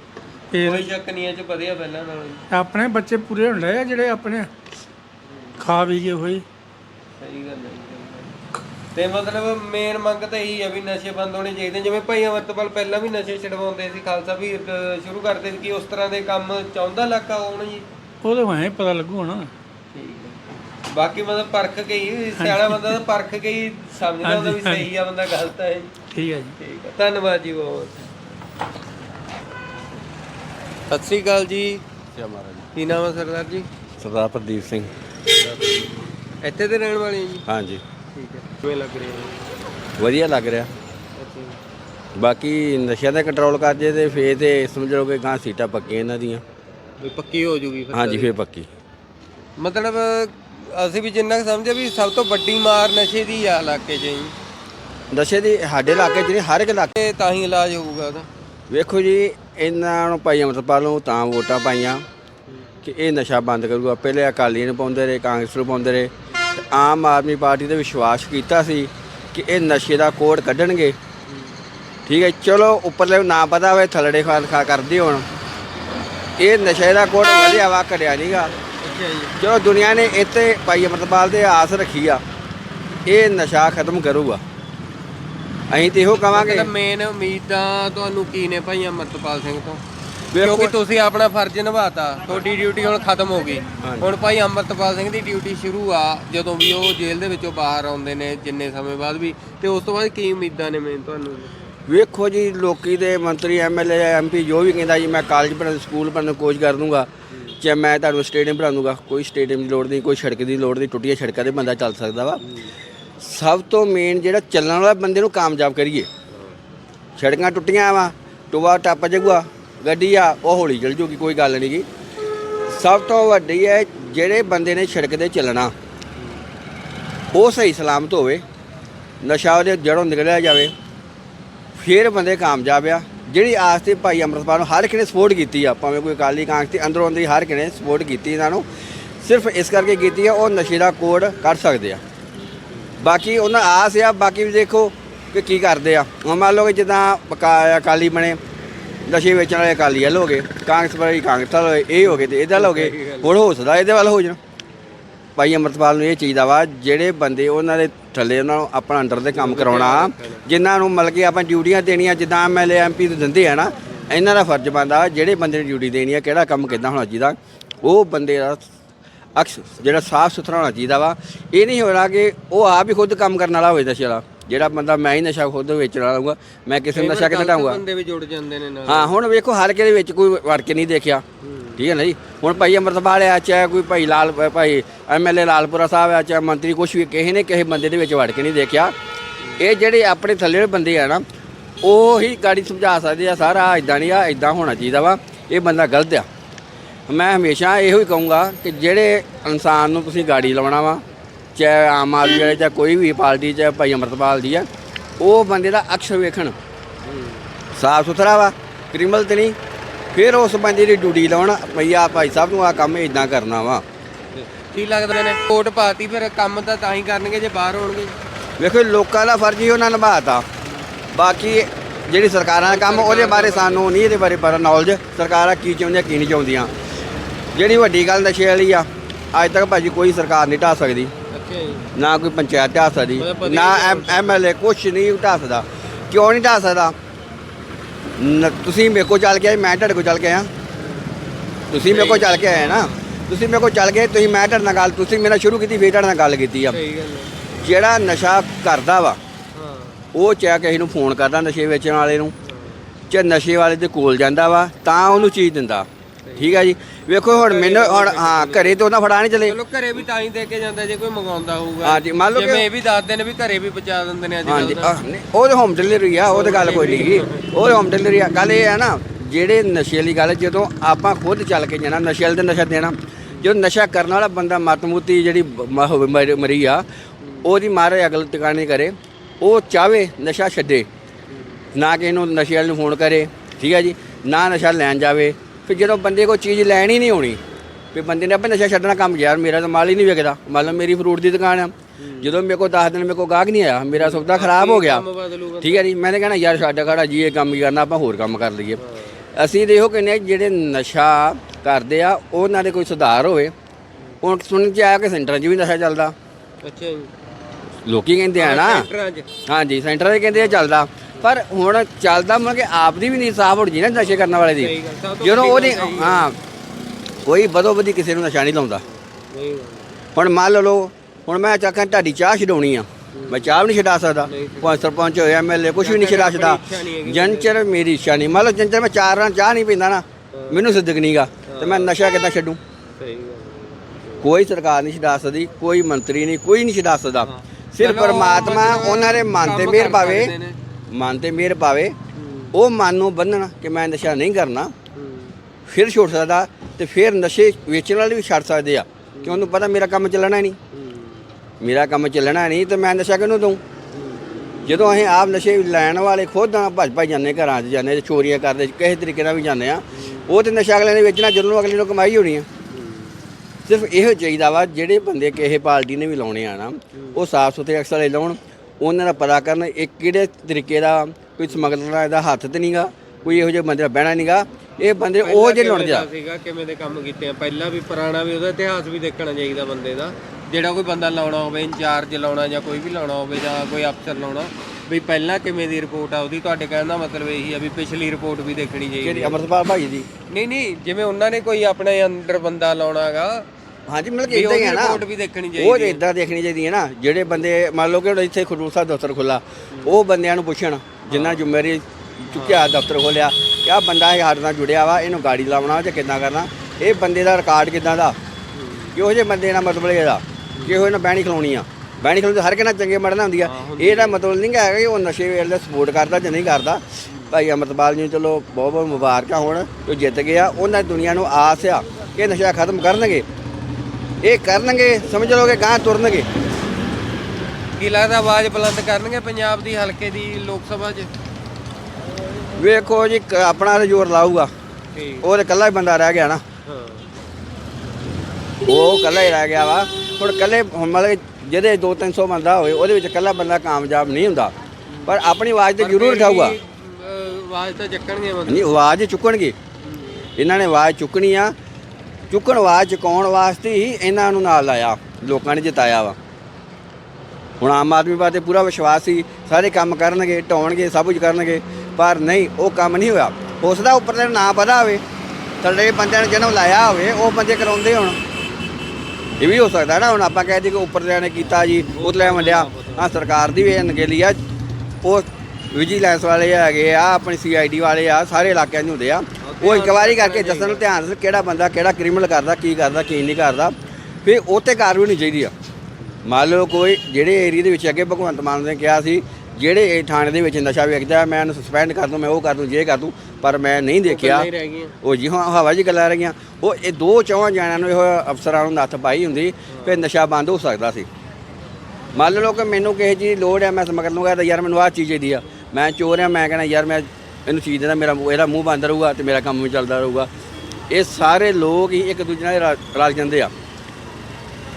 D: ਫਿਰ
A: ਕੋਈ ਸ਼ੱਕ ਨਹੀਂ ਹੈ ਚ ਵਧੀਆ ਪਹਿਲਾਂ ਨਾਲੋਂ
D: ਆਪਣੇ ਬੱਚੇ ਪੂਰੇ ਹੁੰਦੇ ਆ ਜਿਹੜੇ ਆਪਣੇ? ਖਾ ਵੀ ਗਏ ਹੋਏ।
A: ਸਹੀ ਗੱਲ ਹੈ ਹੈ। ਤੇ ਮਤਲਬ ਮੇਨ ਮੰਗ ਤਾਂ ਇਹੀ ਆ ਵੀ ਨਸ਼ੇ ਬੰਦ ਹੋਣੇ ਚਾਹੀਦੇ ਜਿਵੇਂ ਭਾਈ ਅਮਰਤਪਾਲ ਪਹਿਲਾਂ ਵੀ ਨਸ਼ੇ ਛਡਵਾਉਂਦੇ ਸੀ ਖਾਲਸਾ ਅਹ ਸ਼ੁਰੂ ਕਰਦੇ ਸੀ ਕਿ ਉਸ ਤਰ੍ਹਾਂ ਦੇ ਕੰਮ ਚਾਹੁੰਦਾ ਇਲਾਕਾ ਹੋਣ ਜੀ।
F: ਉਹਦੇ ਹੋਏ ਪਤਾ ਲੱਗੂ ਹੁਣ।
A: ਠੀਕ ਹੈ। ਬਾਕੀ ਮਤਲਬ ਪਰਖ ਕੇ ਹੀ ਸਿਆਣਾ ਬੰਦਾ ਤਾਂ ਪਰਖ ਕੇ ਹੀ ਸਮਝਦਾ ਹੁੰਦਾ ਵੀ ਸਹੀ ਆ ਬੰਦਾ ਗਲਤ ਹੈ।
F: ਠੀਕ ਹੈ ਜੀ।
A: ਠੀਕ ਹੈ। ਧੰਨਵਾਦ ਜੀ ਬਹੁਤ। ਸਤਿ ਸ੍ਰੀ ਅਕਾਲ ਜੀ। ਕੀ ਨਾਮ ਹੈ ਸਰਦਾਰ ਜੀ?
G: ਸਰਦਾਰ ਪ੍ਰਦੀਪ ਸਿੰਘ।
A: ਇੱਥੇ ਦੇ ਰਹਿਣ ਵਾਲੇ ਹੋ ਜੀ?
G: ਹਾਂਜੀ।
A: ਠੀਕ ਹੈ। ਕਿਵੇਂ ਲੱਗ ਰਿਹਾ ਹੈ
G: ਵਧੀਆ ਲੱਗ ਰਿਹਾ।
A: ਅੱਛਾ ਜੀ।
G: ਬਾਕੀ ਨਸ਼ਿਆਂ ਦਾ ਕੰਟਰੋਲ ਕਰ ਜੇ ਤੇ ਫੇਰ ਤੇ ਸਮਝ ਲਓ ਕਿ ਗਾਂ ਸੀਟਾਂ ਪੱਕੀਆਂ ਇਹਨਾਂ ਦੀਆਂ।
A: ਵੀ ਪੱਕੀ ਹੋ ਜੂਗੀ ਫਿਰ
G: ਹਾਂਜੀ। ਫੇਰ ਪੱਕੀ।
A: ਮਤਲਬ ਅਸੀਂ ਵੀ ਜਿੰਨਾ ਕੁ ਸਮਝਿਆ ਵੀ ਸਭ ਤੋਂ ਵੱਡੀ ਮਾਰ ਨਸ਼ੇ ਦੀ ਆ ਇਲਾਕੇ 'ਚ ਜੀ।
G: ਨਸ਼ੇ ਦੀ ਸਾਡੇ ਇਲਾਕੇ 'ਚ ਨਹੀਂ ਹਰ ਇੱਕ ਇਲਾਕੇ
A: ਤੇ ਤਾਂ ਹੀ ਇਲਾਜ ਹੋਊਗਾ ਉਹਦਾ।
G: ਵੇਖੋ ਜੀ, ਇਹਨਾਂ ਨੂੰ ਭਾਈ ਅਮਰਪਾਲ ਨੂੰ ਤਾਂ ਵੋਟਾਂ ਪਾਈਆਂ ਕਿ ਇਹ ਨਸ਼ਾ ਬੰਦ ਕਰੂਗਾ। ਪਹਿਲੇ ਅਕਾਲੀ ਨੂੰ ਪਾਉਂਦੇ ਰਹੇ, ਕਾਂਗਰਸ ਨੂੰ ਪਾਉਂਦੇ ਰਹੇ। ਤੇ ਆਮ ਆਦਮੀ ਪਾਰਟੀ ਤੇ ਵਿਸ਼ਵਾਸ ਕੀਤਾ ਸੀ ਕਿ ਇਹ ਨਸ਼ੇ ਦਾ ਕੋਡ ਕੱਢਣਗੇ। ਠੀਕ ਹੈ, ਚਲੋ ਉੱਪਰਲੇ ਨਾ ਪਤਾ ਹੋਵੇ, ਥਲੜੇ ਖਾਲ ਖਾ ਕਰਦੇ ਹੋਣ। ਇਹ ਨਸ਼ੇ ਦਾ ਕੋਡ ਵਧਿਆ ਵਾ, ਘਟਿਆ ਨਹੀਂਗਾ ਚਲੋ ਦੁਨੀਆ ਨੇ ਇੱਥੇ ਭਾਈ ਅਮਰਪਾਲ ਤੇ ਆਸ ਰੱਖੀ ਆ। ਇਹ ਨਸ਼ਾ ਖਤਮ ਕਰੂਗਾ। ਅਸੀਂ ਤੇ ਇਹੋ ਕਵਾਂਗੇ।
A: ਮਤਲਬ ਮੇਨ ਉਮੀਦਾਂ ਤੁਹਾਨੂੰ ਕੀ ਨੇ ਭਾਈ ਅਮਰਤਪਾਲ ਸਿੰਘ ਤੋਂ? ਕਿਉਂਕਿ ਤੁਸੀਂ ਆਪਣਾ ਫਰਜ਼ ਨਿਭਾਤਾ ਤੁਹਾਡੀ ਡਿਊਟੀ ਹੁਣ ਖਤਮ ਹੋ ਗਈ।
G: ਹਾਂਜੀ।
A: ਹੁਣ ਭਾਈ ਅਮਰਤਪਾਲ ਸਿੰਘ ਦੀ ਡਿਊਟੀ ਸ਼ੁਰੂ ਆ ਜਦੋਂ ਵੀ ਉਹ ਜੇਲ੍ਹ ਦੇ ਵਿੱਚੋਂ ਬਾਹਰ ਆਉਂਦੇ ਨੇ ਜਿੰਨੇ ਸਮੇਂ ਬਾਅਦ ਵੀ। ਤੇ ਉਸ ਤੋਂ ਬਾਅਦ ਕੀ ਉਮੀਦਾਂ ਨੇ ਮੇਨ ਤੁਹਾਨੂੰ?
G: ਵੇਖੋ ਜੀ ਲੋਕੀ ਦੇ ਮੰਤਰੀ ਐਮਐਲਏ ਐਮਪੀ ਜੋ ਵੀ ਕਹਿੰਦਾ ਜੀ ਮੈਂ ਕਾਲਜ ਪੜ੍ਹਨ ਸਕੂਲ ਪੜ੍ਹਨ ਕੋਚ ਕਰ ਦੂੰਗਾ ਚਾਹੇ ਮੈਂ ਤੁਹਾਨੂੰ ਸਟੇਡੀਅਮ ਬਣਾ ਦੂੰਗਾ ਕੋਈ ਸਟੇਡੀਅਮ ਦੀ ਲੋੜ ਨਹੀਂ ਕੋਈ ਸੜਕ ਦੀ ਲੋੜ ਨਹੀਂ ਟੁੱਟੀਆਂ ਸੜਕਾਂ ਤੇ ਬੰਦਾ ਚੱਲ ਸਕਦਾ ਵਾ। ਸਭ ਤੋਂ ਮੇਨ ਜਿਹੜਾ ਚੱਲਣ ਵਾਲਾ ਬੰਦੇ ਨੂੰ ਕਾਮਯਾਬ ਕਰੀਏ। ਸੜਕਾਂ ਟੁੱਟੀਆਂ ਵਾ, ਟੋਆ ਟੱਪ ਜਾਊਗਾ, ਗੱਡੀ ਆ, ਉਹ ਹੌਲੀ ਚਲ ਜੂਗੀ, ਕੋਈ ਗੱਲ ਨਹੀਂ ਗੀ। ਸਭ ਤੋਂ ਵੱਡੀ ਹੈ ਜਿਹੜੇ ਬੰਦੇ ਨੇ ਸੜਕ ਤੇ ਚੱਲਣਾ, ਉਹ ਸਹੀ ਸਲਾਮਤ ਹੋਵੇ, ਨਸ਼ਾ ਉਹਦੇ ਜੜੋਂ ਨਿਕਲਿਆ ਜਾਵੇ, ਫਿਰ ਬੰਦੇ ਕਾਮਯਾਬ ਆ। ਜਿਹੜੀ ਆਸ ਤੇ ਭਾਈ ਅੰਮ੍ਰਿਤਪਾਲ ਨੂੰ ਹਰ ਇੱਕ ਨੇ ਸਪੋਰਟ ਕੀਤੀ ਆ, ਭਾਵੇਂ ਕੋਈ ਅਕਾਲੀ ਕਾਂਗਰਸ ਤੇ ਅੰਦਰੋਂ ਅੰਦਰ ਹਰ ਇੱਕ ਨੇ ਸਪੋਰਟ ਕੀਤੀ ਇਹਨਾਂ ਨੂੰ, ਸਿਰਫ ਇਸ ਕਰਕੇ ਕੀਤੀ ਆ, ਉਹ ਨਸ਼ੇ ਦਾ ਕੋਡ ਕੱਢ ਸਕਦੇ ਆ। ਬਾਕੀ ਉਹਨਾਂ ਆਸ ਆ ਬਾਕੀ ਵੀ ਦੇਖੋ ਕਿ ਕੀ ਕਰਦੇ ਆ। ਹੁਣ ਮੰਨ ਲਓ ਕਿ ਜਿੱਦਾਂ ਅਕਾ- ਅਕਾਲੀ ਬਣੇ ਨਸ਼ੇ ਵੇਚਣ ਵਾਲੇ ਅਕਾਲੀ ਵੱਲ ਹੋ ਗਏ ਕਾਂਗਰਸ ਵਾਲੇ ਕਾਂਗਰਸ ਵੱਲ ਹੋਏ ਇਹ ਹੋ ਗਏ ਤੇ ਇਹਦੇ ਹੋ ਗਏ ਹੁਣ ਹੋ। ਸਕਦਾ ਇਹਦੇ ਵੱਲ ਹੋ ਜਾਣ। ਭਾਈ ਅੰਮ੍ਰਿਤਪਾਲ ਨੂੰ ਇਹ ਚੀਜ਼ ਦਾ ਵਾ ਜਿਹੜੇ ਬੰਦੇ ਉਹਨਾਂ ਦੇ ਥੱਲੇ ਉਹਨਾਂ ਨੂੰ ਆਪਣਾ ਅੰਡਰ ਦੇ ਕੰਮ ਕਰਾਉਣਾ ਜਿਨ੍ਹਾਂ ਨੂੰ ਮਤਲਬ ਕਿ ਆਪਾਂ ਡਿਊਟੀਆਂ ਦੇਣੀਆਂ ਜਿੱਦਾਂ ਐਮਐਲਏ ਐਮਪੀ ਦਿੰਦੇ ਆ ਨਾ ਇਹਨਾਂ ਦਾ ਫਰਜ਼ ਬਣਦਾ ਜਿਹੜੇ ਬੰਦੇ ਨੇ ਡਿਊਟੀ ਦੇਣੀ ਆ ਕਿਹੜਾ ਕੰਮ ਕਿੱਦਾਂ ਹੋਣਾ ਚਾਹੀਦਾ ਉਹ ਬੰਦੇ ਦਾ ਅਕਸ ਜਿਹੜਾ ਸਾਫ਼ ਸੁਥਰਾ ਹੋਣਾ ਚਾਹੀਦਾ ਵਾ ਇਹ ਨਹੀਂ ਹੋਣਾ ਕਿ ਉਹ ਆਪ ਹੀ ਖੁਦ ਕੰਮ ਕਰਨ ਵਾਲਾ ਹੋਵੇ ਨਸ਼ੇ ਵਾਲਾ। ਜਿਹੜਾ ਬੰਦਾ ਮੈਂ ਹੀ ਨਸ਼ਾ ਖੁਦ ਵੇਚਣ ਵਾਲਾ ਹੋਊਗਾ ਮੈਂ ਕਿਸੇ ਨੂੰ ਨਸ਼ਾ ਕਿੱਦਾਂ ਢਾਊਂਗਾ।
A: ਬੰਦੇ ਵੀ ਜੁੜ ਜਾਂਦੇ ਨੇ ਨਾਲ।
G: ਹਾਂ ਹੁਣ ਵੇਖੋ ਹਰ ਕਿਸੇ ਦੇ ਵਿੱਚ ਕੋਈ ਵੜ ਕੇ ਨਹੀਂ ਦੇਖਿਆ। ਠੀਕ ਹੈ ਨਾ ਜੀ? ਹੁਣ ਭਾਈ ਅੰਮ੍ਰਿਤਪਾਲ ਆ ਚਾਹੇ ਕੋਈ ਭਾਈ ਲਾਲ ਭਾਈ ਐਮਐਲਏ ਲਾਲਪੁਰਾ ਸਾਹਿਬ ਆ ਚਾਹੇ ਮੰਤਰੀ ਕੁਛ ਵੀ ਕਿਸੇ ਨੇ ਕਿਸੇ ਬੰਦੇ ਦੇ ਵਿੱਚ ਵੜ ਕੇ ਨਹੀਂ ਦੇਖਿਆ। ਇਹ ਜਿਹੜੇ ਆਪਣੇ ਥੱਲੇ ਦੇ ਬੰਦੇ ਆ ਨਾ ਉਹ ਹੀ ਗਾੜੀ ਸਮਝਾ ਸਕਦੇ ਆ ਸਾਰਾ ਇਦਾਂ ਨਹੀਂ ਆ ਇਦਾਂ ਹੋਣਾ ਚਾਹੀਦਾ ਵਾ। ਇਹ ਬੰਦਾ ਗਲਤ ਆ। ਮੈਂ ਹਮੇਸ਼ਾ ਇਹੋ ਹੀ ਕਹੂੰਗਾ ਕਿ ਜਿਹੜੇ ਇਨਸਾਨ ਨੂੰ ਤੁਸੀਂ ਗਾੜੀ ਲਾਉਣਾ ਵਾ ਚਾਹੇ ਆਮ ਆਦਮੀ ਵਾਲੇ ਚਾਹੇ ਕੋਈ ਵੀ ਪਾਰਟੀ ਚਾਹੇ ਭਾਈ ਅੰਮ੍ਰਿਤਪਾਲ ਦੀ ਆ ਉਹ ਬੰਦੇ ਦਾ ਅਕਸ਼ਰ ਵੇਖਣ। ਸਾਫ਼ ਸੁਥਰਾ ਵਾ ਕ੍ਰਿਮੀਨਲ ਤੇ ਨਹੀਂ ਫਿਰ ਉਸ ਬੰਦੇ ਦੀ ਡਿਊਟੀ ਲਾਉਣ ਭਈਆ ਭਾਈ ਸਾਹਿਬ ਨੂੰ ਆ ਕੰਮ ਇਦਾਂ ਕਰਨਾ ਵਾ।
A: ਕੀ ਲੱਗਦਾ ਨੇ? ਕੋਟ ਪਾਤੀ ਫਿਰ ਕੰਮ ਤਾਂ ਤਾਂ ਹੀ ਕਰਨਗੇ ਜੇ ਬਾਹਰ ਹੋਣਗੇ।
G: ਵੇਖੋ ਲੋਕਾਂ ਦਾ ਫਰਜ਼ ਹੀ ਉਹਨਾਂ ਨਿਭਾਤਾ। ਬਾਕੀ ਜਿਹੜੀ ਸਰਕਾਰਾਂ ਦਾ ਕੰਮ ਉਹਦੇ ਬਾਰੇ ਸਾਨੂੰ ਨਹੀਂ ਇਹਦੇ ਬਾਰੇ ਪਤਾ ਨੌਲੇਜ ਸਰਕਾਰਾਂ ਕੀ ਚਾਹੁੰਦੀਆਂ ਕੀ ਨਹੀਂ ਚਾਹੁੰਦੀਆਂ। ਜਿਹੜੀ ਵੱਡੀ ਗੱਲ ਨਸ਼ੇ ਵਾਲੀ ਆ ਅੱਜ ਤੱਕ ਭਾਜੀ ਕੋਈ ਸਰਕਾਰ ਨਹੀਂ ਢਾ ਸਕਦੀ।
A: ਜੀ।
G: ਨਾ ਕੋਈ ਪੰਚਾਇਤ ਢਾ ਸਕਦੀ ਨਾ ਐਮਐਲਏ ਕੁਛ ਨਹੀਂ ਢਾ ਸਕਦਾ। ਕਿਉਂ ਨਹੀਂ ਢਾ ਸਕਦਾ? ਤੁਸੀਂ ਮੇਰੇ ਕੋਲ ਚੱਲ ਕੇ ਆਏ ਮੈਂ ਤੁਹਾਡੇ ਕੋਲ ਚੱਲ ਕੇ ਆਇਆ। ਤੁਸੀਂ ਮੇਰੇ ਕੋਲ ਚੱਲ ਕੇ ਆਏ ਨਾ। ਤੁਸੀਂ ਮੇਰੇ ਕੋਲ ਚੱਲ ਗਏ ਤੁਸੀਂ ਮੈਂ ਤੁਹਾਡੇ ਨਾਲ ਗੱਲ ਤੁਸੀਂ ਮੇਰੇ ਨਾਲ ਸ਼ੁਰੂ ਕੀਤੀ ਫੇਰ ਤੁਹਾਡੇ ਨਾਲ ਗੱਲ ਕੀਤੀ ਆ। ਜਿਹੜਾ ਨਸ਼ਾ ਕਰਦਾ ਵਾ ਉਹ ਚਾਹੇ ਕਿਸੇ ਨੂੰ ਫੋਨ ਕਰਦਾ ਨਸ਼ੇ ਵੇਚਣ ਵਾਲੇ ਨੂੰ ਚਾਹੇ ਨਸ਼ੇ ਵਾਲੇ ਦੇ ਕੋਲ ਜਾਂਦਾ ਵਾ ਤਾਂ ਉਹਨੂੰ ਚੀਜ਼ ਦਿੰਦਾ। ਠੀਕ ਹੈ ਜੀ। ਵੇਖੋ ਹੁਣ ਮੈਨੂੰ ਹੁਣ ਹਾਂ ਘਰੇ ਤੋਂ ਉਹਨਾਂ ਫੜਾ ਨਹੀਂ ਚਲੇ।
A: ਚਲੋ ਘਰੇ ਵੀ ਤਾਂ ਹੀ ਦੇ ਕੇ ਜਾਂਦਾ ਜੇ ਕੋਈ ਮੰਗਾਉਂਦਾ ਹੋਊਗਾ।
G: ਹਾਂਜੀ, ਮੰਨ ਲਓ ਕਿ-
A: ਜਿਵੇਂ ਇਹ ਵੀ ਦੱਸਦੇ ਨੇ ਵੀ ਘਰੇ ਵੀ ਪਹੁੰਚਾ ਦਿੰਦੇ ਨੇ ਅੱਜ
G: ਹਾਂਜੀ
A: ਕੱਲ੍ਹ
G: ਆਹ, ਨਹੀਂ, ਉਹ ਤਾਂ ਹੋਮ ਡਿਲੀਵਰੀ ਆ ਉਹ ਤਾਂ ਗੱਲ ਕੋਈ ਨਹੀਂ ਗੀ। ਉਹ ਹੋਮ ਡਿਲੀਵਰੀ ਆ। ਗੱਲ ਇਹ ਆ ਨਾ ਜਿਹੜੇ ਨਸ਼ੇ ਵਾਲੀ ਗੱਲ ਜਦੋਂ ਆਪਾਂ ਖੁਦ ਚੱਲ ਕੇ ਜਾਣਾ ਨਸ਼ੇ ਵਾਲੇ ਦੇ ਨਸ਼ਾ ਦੇਣਾ ਜਦੋਂ ਨਸ਼ਾ ਕਰਨ ਵਾਲਾ ਬੰਦਾ ਮਤਮੂਤੀ ਜਿਹੜੀ ਮ- ਹੋਵੇ ਮਰ- ਮਰੀ ਆ ਉਹਦੀ ਮਾਰੇ ਅਗਲ ਟਿਕਾਣੇ ਕਰੇ ਉਹ ਚਾਵੇ ਨਸ਼ਾ ਛੱਡੇ। ਨਾ ਕਿ ਇਹਨੂੰ ਨਸ਼ੇ ਵਾਲੇ ਨੂੰ ਫੋਨ ਕਰੇ ਠੀਕ ਹੈ ਜੀ ਨਾ ਨਸ਼ਾ ਲੈਣ ਜਾਵੇ। ਫਿਰ ਜਦੋਂ ਬੰਦੇ ਕੋਲ ਚੀਜ਼ ਲੈਣ ਹੀ ਨਹੀਂ ਹੋਣੀ ਫਿਰ ਬੰਦੇ ਨੇ ਆਪੇ ਨਸ਼ਾ ਛੱਡਣਾ ਕੰਮ ਯਾਰ ਮੇਰਾ ਤਾਂ ਮਾਲ ਹੀ ਨਹੀਂ ਵਿਕਦਾ। ਮੰਨ ਲਓ ਮੇਰੀ ਫਰੂਟ ਦੀ ਦੁਕਾਨ ਆ। ਜਦੋਂ ਮੇਰੇ ਕੋਲ 10 ਦਿਨ ਮੇਰੇ ਕੋਲ ਗਾਹਕ ਨਹੀਂ ਆਇਆ ਮੇਰਾ ਸੌਦਾ ਖਰਾਬ ਹੋ ਗਿਆ। ਠੀਕ ਹੈ ਜੀ ਮੈਂ ਤਾਂ ਕਹਿਣਾ ਯਾਰ ਸਾਡਾ ਖੜਾ ਜੀ ਇਹ ਕੰਮ ਹੀ ਕਰਨਾ ਆਪਾਂ ਹੋਰ ਕੰਮ ਕਰ ਲਈਏ। ਅਸੀਂ ਦੇਖੋ ਕਹਿੰਦੇ ਜਿਹੜੇ ਨਸ਼ਾ ਕਰਦੇ ਆ ਉਹਨਾਂ ਦੇ ਕੋਈ ਸੁਧਾਰ ਹੋਵੇ। ਹੁਣ ਸੁਣਨ ਚ ਆਇਆ ਕਿ ਸੈਂਟਰਾਂ 'ਚ ਵੀ ਨਸ਼ਾ ਚੱਲਦਾ।
A: ਅੱਛਾ ਜੀ।
G: ਲੋਕੀ ਕਹਿੰਦੇ ਆ ਨਾ।
A: 'ਚ।
G: ਹਾਂਜੀ ਸੈਂਟਰ ਦੇ ਕਹਿੰਦੇ ਆ ਚੱਲਦਾ। ਪਰ ਹੁਣ ਚੱਲਦਾ ਮਤਲਬ ਕਿ ਆਪ ਦੀ ਵੀ ਨਹੀਂ ਸਾਫ਼ ਹੋਣੀ ਨਾ ਨਸ਼ੇ ਕਰਨ ਵਾਲੇ ਦੀ। ਜਦੋਂ
A: ਗੱਲ ਸਹੀ
G: ਹਾਂ। ਕੋਈ ਬਦੋ ਬਦੀ ਕਿਸੇ ਨੂੰ ਨਸ਼ਾ ਨਹੀਂ ਲਾਉਂਦਾ।
A: ਨਹੀਂ
G: ਹੁਣ ਮੰਨ ਲਓ ਹੁਣ ਮੈਂ ਚਾਹਾਂ ਤੁਹਾਡੀ ਚਾਹ ਛਡਾਉਣੀ ਆ। ਮੈਂ ਚਾਹ ਵੀ ਨਹੀਂ ਛਡਾ ਸਕਦਾ। ਕੋਈ ਸਰਪੰਚ ਹੋਇਆ ਐਮਐਲਏ ਕੁਝ ਵੀ ਨਹੀਂ ਛਡਾ ਸਕਦਾ।
A: ਨਹੀਂ
G: ਜੰਚਰ ਮੇਰੀ ਇੱਛਾ ਨਹੀਂ। ਮੰਨ ਲਓ ਜੰਚਰ ਮੈਂ ਚਾਰ ਰਾਂ ਚਾਹ ਨਹੀਂ ਪੀਂਦਾ ਨਾ ਮੈਨੂੰ ਸਿੱਧਕ ਨਹੀਂਗਾ ਤੇ ਮੈਂ ਨਸ਼ਾ ਕਿੱਦਾਂ ਛੱਡੂ? ਕੋਈ ਸਰਕਾਰ ਨਹੀਂ ਛਡਾ ਸਕਦੀ ਕੋਈ ਮੰਤਰੀ ਨਹੀਂ ਕੋਈ ਨਹੀਂ ਛਡਾ ਸਕਦਾ। ਸਿਰਫ ਪਰਮਾਤਮਾ ਉਹਨਾਂ ਦੇ ਮਨ ਤੇ ਮਿਹਰ ਪਾਵੇ। ਮਨ ਤੇ ਮਿਹਰ ਪਾਵੇ, ਉਹ ਮਨ ਨੂੰ ਬੰਨਣ ਕਿ ਮੈਂ ਨਸ਼ਾ ਨਹੀਂ ਕਰਨਾ, ਫਿਰ ਛੋੜ ਸਕਦਾ ਤੇ ਫਿਰ ਨਸ਼ੇ ਵੇਚਣ ਵਾਲੇ ਵੀ ਛੱਡ ਸਕਦੇ ਆ ਕਿ ਉਹਨੂੰ ਪਤਾ ਮੇਰਾ ਕੰਮ ਚੱਲਣਾ ਨਹੀਂ। ਮੇਰਾ ਕੰਮ ਚੱਲਣਾ ਨਹੀਂ ਤੇ ਮੈਂ ਨਸ਼ਾ ਕਿਹਨੂੰ ਦਊਂ? ਜਦੋਂ ਅਸੀਂ ਆਪ ਨਸ਼ੇ ਲੈਣ ਵਾਲੇ ਖੁਦ ਆ, ਭੱਜ ਭੱਜ ਜਾਂਦੇ ਘਰਾਂ 'ਚ ਜਾਂਦੇ, ਚੋਰੀਆਂ ਕਰਦੇ, ਕਿਸੇ ਤਰੀਕੇ ਨਾਲ ਵੀ ਜਾਂਦੇ ਆ, ਉਹ ਤੇ ਨਸ਼ਾ ਅਗਲੇ ਨੇ ਵੇਚਣਾ, ਜਦੋਂ ਅਗਲੇ ਨੂੰ ਕਮਾਈ ਹੋਣੀ ਆ। ਸਿਰਫ ਇਹੋ ਚਾਹੀਦਾ ਵਾ, ਜਿਹੜੇ ਬੰਦੇ ਕਿਸੇ ਪਾਰਟੀ ਨੇ ਵੀ ਲਾਉਣੇ ਆ ਨਾ, ਉਹ ਸਾਫ਼ ਸੁਥਰੇ ਅਕਸਰ ਵਾਲੇ ਲਾਉਣ ਉਹਨਾਂ ਦਾ ਪਤਾ ਕਰਨ ਇਹ ਕਿਹੜੇ ਤਰੀਕੇ ਦਾ ਕੋਈ ਸਮਗਲਰ ਦਾ ਇਹਦਾ ਹੱਥ ਤੇ ਨਹੀਂਗਾ ਕੋਈ ਇਹੋ ਜਿਹੇ ਬੰਦੇ ਦਾ ਬਹਿਣਾ ਨਹੀਂਗਾ ਇਹ ਬੰਦੇ ਉਹ ਜਿਹੇ ਲਾਉਣ ਜਾ
A: ਸੀਗਾ ਕਿਵੇਂ ਦੇ ਕੰਮ ਕੀਤੇ ਆ? ਪਹਿਲਾਂ ਵੀ ਪੁਰਾਣਾ ਵੀ ਉਹਦਾ ਇਤਿਹਾਸ ਵੀ ਦੇਖਣਾ ਚਾਹੀਦਾ ਬੰਦੇ ਦਾ। ਜਿਹੜਾ ਕੋਈ ਬੰਦਾ ਲਾਉਣਾ ਹੋਵੇ ਇੰਚਾਰਜ ਲਾਉਣਾ ਜਾਂ ਕੋਈ ਵੀ ਲਾਉਣਾ ਹੋਵੇ ਜਾਂ ਕੋਈ ਅਫਸਰ ਲਾਉਣਾ ਵੀ ਪਹਿਲਾਂ ਕਿਵੇਂ ਦੀ ਰਿਪੋਰਟ ਆ ਉਹਦੀ ਤੁਹਾਡੇ ਕਹਿਣ ਦਾ ਮਤਲਬ ਇਹੀ ਆ ਵੀ ਪਿਛਲੀ ਰਿਪੋਰਟ ਵੀ ਦੇਖਣੀ ਚਾਹੀਦੀ ਆ।
G: ਅਮਰਤਪਾਲ ਭਾਈ ਦੀ।
A: ਨਹੀਂ ਨਹੀਂ ਜਿਵੇਂ ਉਹਨਾਂ ਨੇ ਕੋਈ ਆਪਣੇ ਅੰਡਰ ਬੰਦਾ ਲਾਉਣਾਗਾ
G: ਹਾਂਜੀ ਮਤਲਬ ਕਿ
A: ਵੀ
G: ਇਦਾਂ ਹੀ
A: ਉਹਦੀ
G: ਹੈ ਨਾ।
A: ਰਿਪੋਰਟ ਵੀ ਦੇਖਣੀ
G: ਉਹ
A: ਚਾਹੀਦੀ ਹੈ।
G: ਇਦਾਂ ਦੇਖਣੀ ਚਾਹੀਦੀ ਹੈ ਨਾ ਜਿਹੜੇ ਬੰਦੇ ਮੰਨ ਲਓ ਕਿ ਹੁਣ ਇੱਥੇ ਖਡੂਰ ਸਾਹਿਬ ਦਫ਼ਤਰ ਖੁੱਲਾ ਉਹ ਬੰਦਿਆਂ ਨੂੰ ਪੁੱਛਣ ਜਿੰਨਾ ਜ਼ਿੰਮੇਵਾਰੀ ਚੁੱਕਿਆ ਦਫ਼ਤਰ ਖੋਲਿਆ ਕਿ ਆਹ ਬੰਦਾ ਇਹ ਸਾਡੇ ਨਾਲ ਜੁੜਿਆ ਵਾ ਇਹਨੂੰ ਗਾੜੀ ਲਾਉਣਾ ਜਾਂ ਕਿੱਦਾਂ ਕਰਨਾ ਇਹ ਬੰਦੇ ਦਾ ਰਿਕਾਰਡ ਕਿੱਦਾਂ ਦਾ? ਕਿਹੋ ਜਿਹੇ ਬੰਦੇ ਨਾਲ ਮਤਲਬ ਇਹਦਾ? ਕਿਹੋ ਇਹਨਾਂ ਬਹਿਣੀ ਖਲਾਉਣੀ ਆ? ਬਹਿਣੀ ਖਲਾਉਣੀ ਤਾਂ ਹਰ ਕਿਹਨਾਂ ਚੰਗੇ ਮੜਨਾ ਹੁੰਦੀ ਆ। ਇਹਦਾ ਮਤਲਬ ਨਹੀਂ ਹੈਗਾ ਕਿ ਉਹ ਨਸ਼ੇ ਵੇਲੇ ਸਪੋਰਟ ਕਰਦਾ ਜਾਂ ਨਹੀਂ ਕਰਦਾ। ਭਾਈ ਅਮਰਤਪਾਲ ਜੀ ਨੂੰ ਚਲੋ ਬਹੁਤ ਬਹੁਤ ਮੁਬਾਰਕਾਂ ਹੋਣ ਜੋ ਜਿੱਤ ਗਿਆ ਉਹਨਾਂ ਦੀ ਦੁਨੀਆ ਨੂੰ ਆਸ ਆ ਕਿ ਨਸ਼ਾ ਖਤਮ ਕਰਨਗੇ। ਇਹ ਕਰਨਗੇ ਸਮਝ ਲਓਗੇ ਗਾਂ ਤੁਰਨਗੇ।
A: ਕੀ ਲੱਗਦਾ ਆਵਾਜ਼ ਬੁਲੰਦ ਕਰਨਗੇ ਪੰਜਾਬ ਦੀ ਹਲਕੇ ਦੀ ਲੋਕ ਸਭਾ 'ਚ?
G: ਵੇਖੋ ਜੀ ਕ- ਆਪਣਾ ਤੇ ਜ਼ੋਰ ਲਾਊਗਾ।
A: ਠੀਕ।
G: ਉਹ ਤੇ ਇਕੱਲਾ ਹੀ ਬੰਦਾ ਰਹਿ ਗਿਆ ਨਾ।
A: ਹਾਂ।
G: ਉਹ ਇਕੱਲਾ ਹੀ ਰਹਿ ਗਿਆ ਵਾ। ਹੁਣ ਇਕੱਲੇ ਹੁਣ ਮਤਲਬ ਕਿ ਜਿਹਦੇ 2-300 ਬੰਦਾ ਹੋਵੇ ਉਹਦੇ ਵਿੱਚ ਇਕੱਲਾ ਬੰਦਾ ਕਾਮਯਾਬ ਨਹੀਂ ਹੁੰਦਾ। ਪਰ ਆਪਣੀ ਆਵਾਜ਼ ਤੇ ਜ਼ਰੂਰ ਉਠਾਊਗਾ।
A: ਆਵਾਜ਼ ਤਾਂ ਚੱਕਣਗੇ ਬੰਦੇ
G: ਨਹੀਂ ਆਵਾਜ਼ ਚੁੱਕਣਗੇ। ਇਹਨਾਂ ਨੇ ਆਵਾਜ਼ ਚੁੱਕਣੀ ਆ। ਚੁੱਕਣ ਵਾਸਤੇ ਚੁਕਾਉਣ ਵਾਸਤੇ ਹੀ ਇਹਨਾਂ ਨੂੰ ਨਾਲ ਲਾਇਆ, ਲੋਕਾਂ ਨੇ ਜਿਤਾਇਆ ਵਾ। ਹੁਣ ਆਮ ਆਦਮੀ ਪਾਰਟੀ ਪੂਰਾ ਵਿਸ਼ਵਾਸ ਸੀ, ਸਾਰੇ ਕੰਮ ਕਰਨਗੇ, ਢਾਉਣਗੇ, ਸਭ ਕੁਝ ਕਰਨਗੇ, ਪਰ ਨਹੀਂ, ਉਹ ਕੰਮ ਨਹੀਂ ਹੋਇਆ। ਹੋ ਸਕਦਾ ਉੱਪਰ ਦੇ ਨਾਂ ਪਤਾ ਹੋਵੇ, ਥੱਲੇ ਬੰਦਿਆਂ ਨੇ ਜਿਹਨੂੰ ਲਾਇਆ ਹੋਵੇ, ਉਹ ਬੰਦੇ ਕਰਾਉਂਦੇ ਹੁਣ। ਇਹ ਵੀ ਹੋ ਸਕਦਾ ਨਾ, ਹੁਣ ਆਪਾਂ ਕਹਿ ਦਈਏ ਕਿ ਉੱਪਰ ਦੇ ਨੇ ਕੀਤਾ ਜੀ ਉਤਲੇ ਵੰਡਿਆ ਆ ਸਰਕਾਰ ਦੀ ਵੀ ਇਹ ਨਗੇਲੀ ਆ। ਉਹ ਵਿਜੀਲੈਂਸ ਵਾਲੇ ਹੈਗੇ ਆ, ਆਪਣੀ ਸੀਆਈਡੀ ਵਾਲੇ ਆ, ਸਾਰੇ ਇਲਾਕਿਆਂ 'ਚ ਹੁੰਦੇ ਆ। ਉਹ ਇੱਕ ਵਾਰੀ ਕਰਕੇ ਦੱਸਣ ਧਿਆਨ ਨਾਲ ਕਿਹੜਾ ਬੰਦਾ ਕਿਹੜਾ ਕ੍ਰਿਮੀਨਲ ਕਰਦਾ ਕੀ ਕਰਦਾ ਕੀ ਨਹੀਂ ਕਰਦਾ। ਫਿਰ ਉਹ ਤੇ ਕਾਰਵਾਈ ਹੋਣੀ ਚਾਹੀਦੀ ਆ। ਮੰਨ ਲਓ ਕੋਈ ਜਿਹੜੇ ਏਰੀਆ ਦੇ ਵਿੱਚ ਅੱਗੇ ਭਗਵੰਤ ਮਾਨ ਨੇ ਕਿਹਾ ਸੀ ਜਿਹੜੇ ਇਹ ਥਾਣੇ ਦੇ ਵਿੱਚ ਨਸ਼ਾ ਵੇਚਦਾ ਮੈਂ ਇਹਨੂੰ ਸਸਪੈਂਡ ਕਰ ਦੂੰ ਮੈਂ ਉਹ ਕਰ ਦੂੰ ਜੇ ਕਰ ਦੂੰ ਪਰ ਮੈਂ ਨਹੀਂ ਦੇਖਿਆ।
A: ਨਹੀਂ
G: ਉਹ ਜੀ ਹਾਂ ਹਵਾ ਜੀ ਗੱਲਾਂ ਰਹੀਆਂ ਉਹ ਇਹ ਦੋ ਚੌਹਾਂ ਜਾਣਿਆਂ ਨੂੰ ਇਹੋ ਅਫਸਰਾਂ ਨੂੰ ਨੱਥ ਪਾਈ ਹੁੰਦੀ ਫਿਰ ਨਸ਼ਾ ਬੰਦ ਹੋ ਸਕਦਾ ਸੀ। ਮੰਨ ਲਓ ਕਿ ਮੈਨੂੰ ਕਿਸੇ ਚੀਜ਼ ਦੀ ਲੋੜ ਹੈ ਮੈਂ ਸਮਗਰ ਲੂੰਗਾ ਤਾਂ ਯਾਰ ਮੈਨੂੰ ਆਹ ਚੀਜ਼ ਚਾਹੀਦੀ ਆ। ਮੈਂ ਚੋਰ ਆ ਮੈਂ ਕਹਿੰਦਾ ਯਾਰ ਮੈਂ ਇਹਨੂੰ ਚੀਜ਼ ਦੇਣਾ ਮੇਰਾ ਇਹਦਾ ਮੂੰਹ ਬੰਦ ਰਹੂਗਾ ਤੇ ਮੇਰਾ ਕੰਮ ਵੀ ਚੱਲਦਾ ਰਹੂਗਾ। ਇਹ ਸਾਰੇ ਲੋਕ ਹੀ ਇੱਕ ਦੂਜੇ ਨਾਲ ਰਲ- ਜਾਂਦੇ ਆ।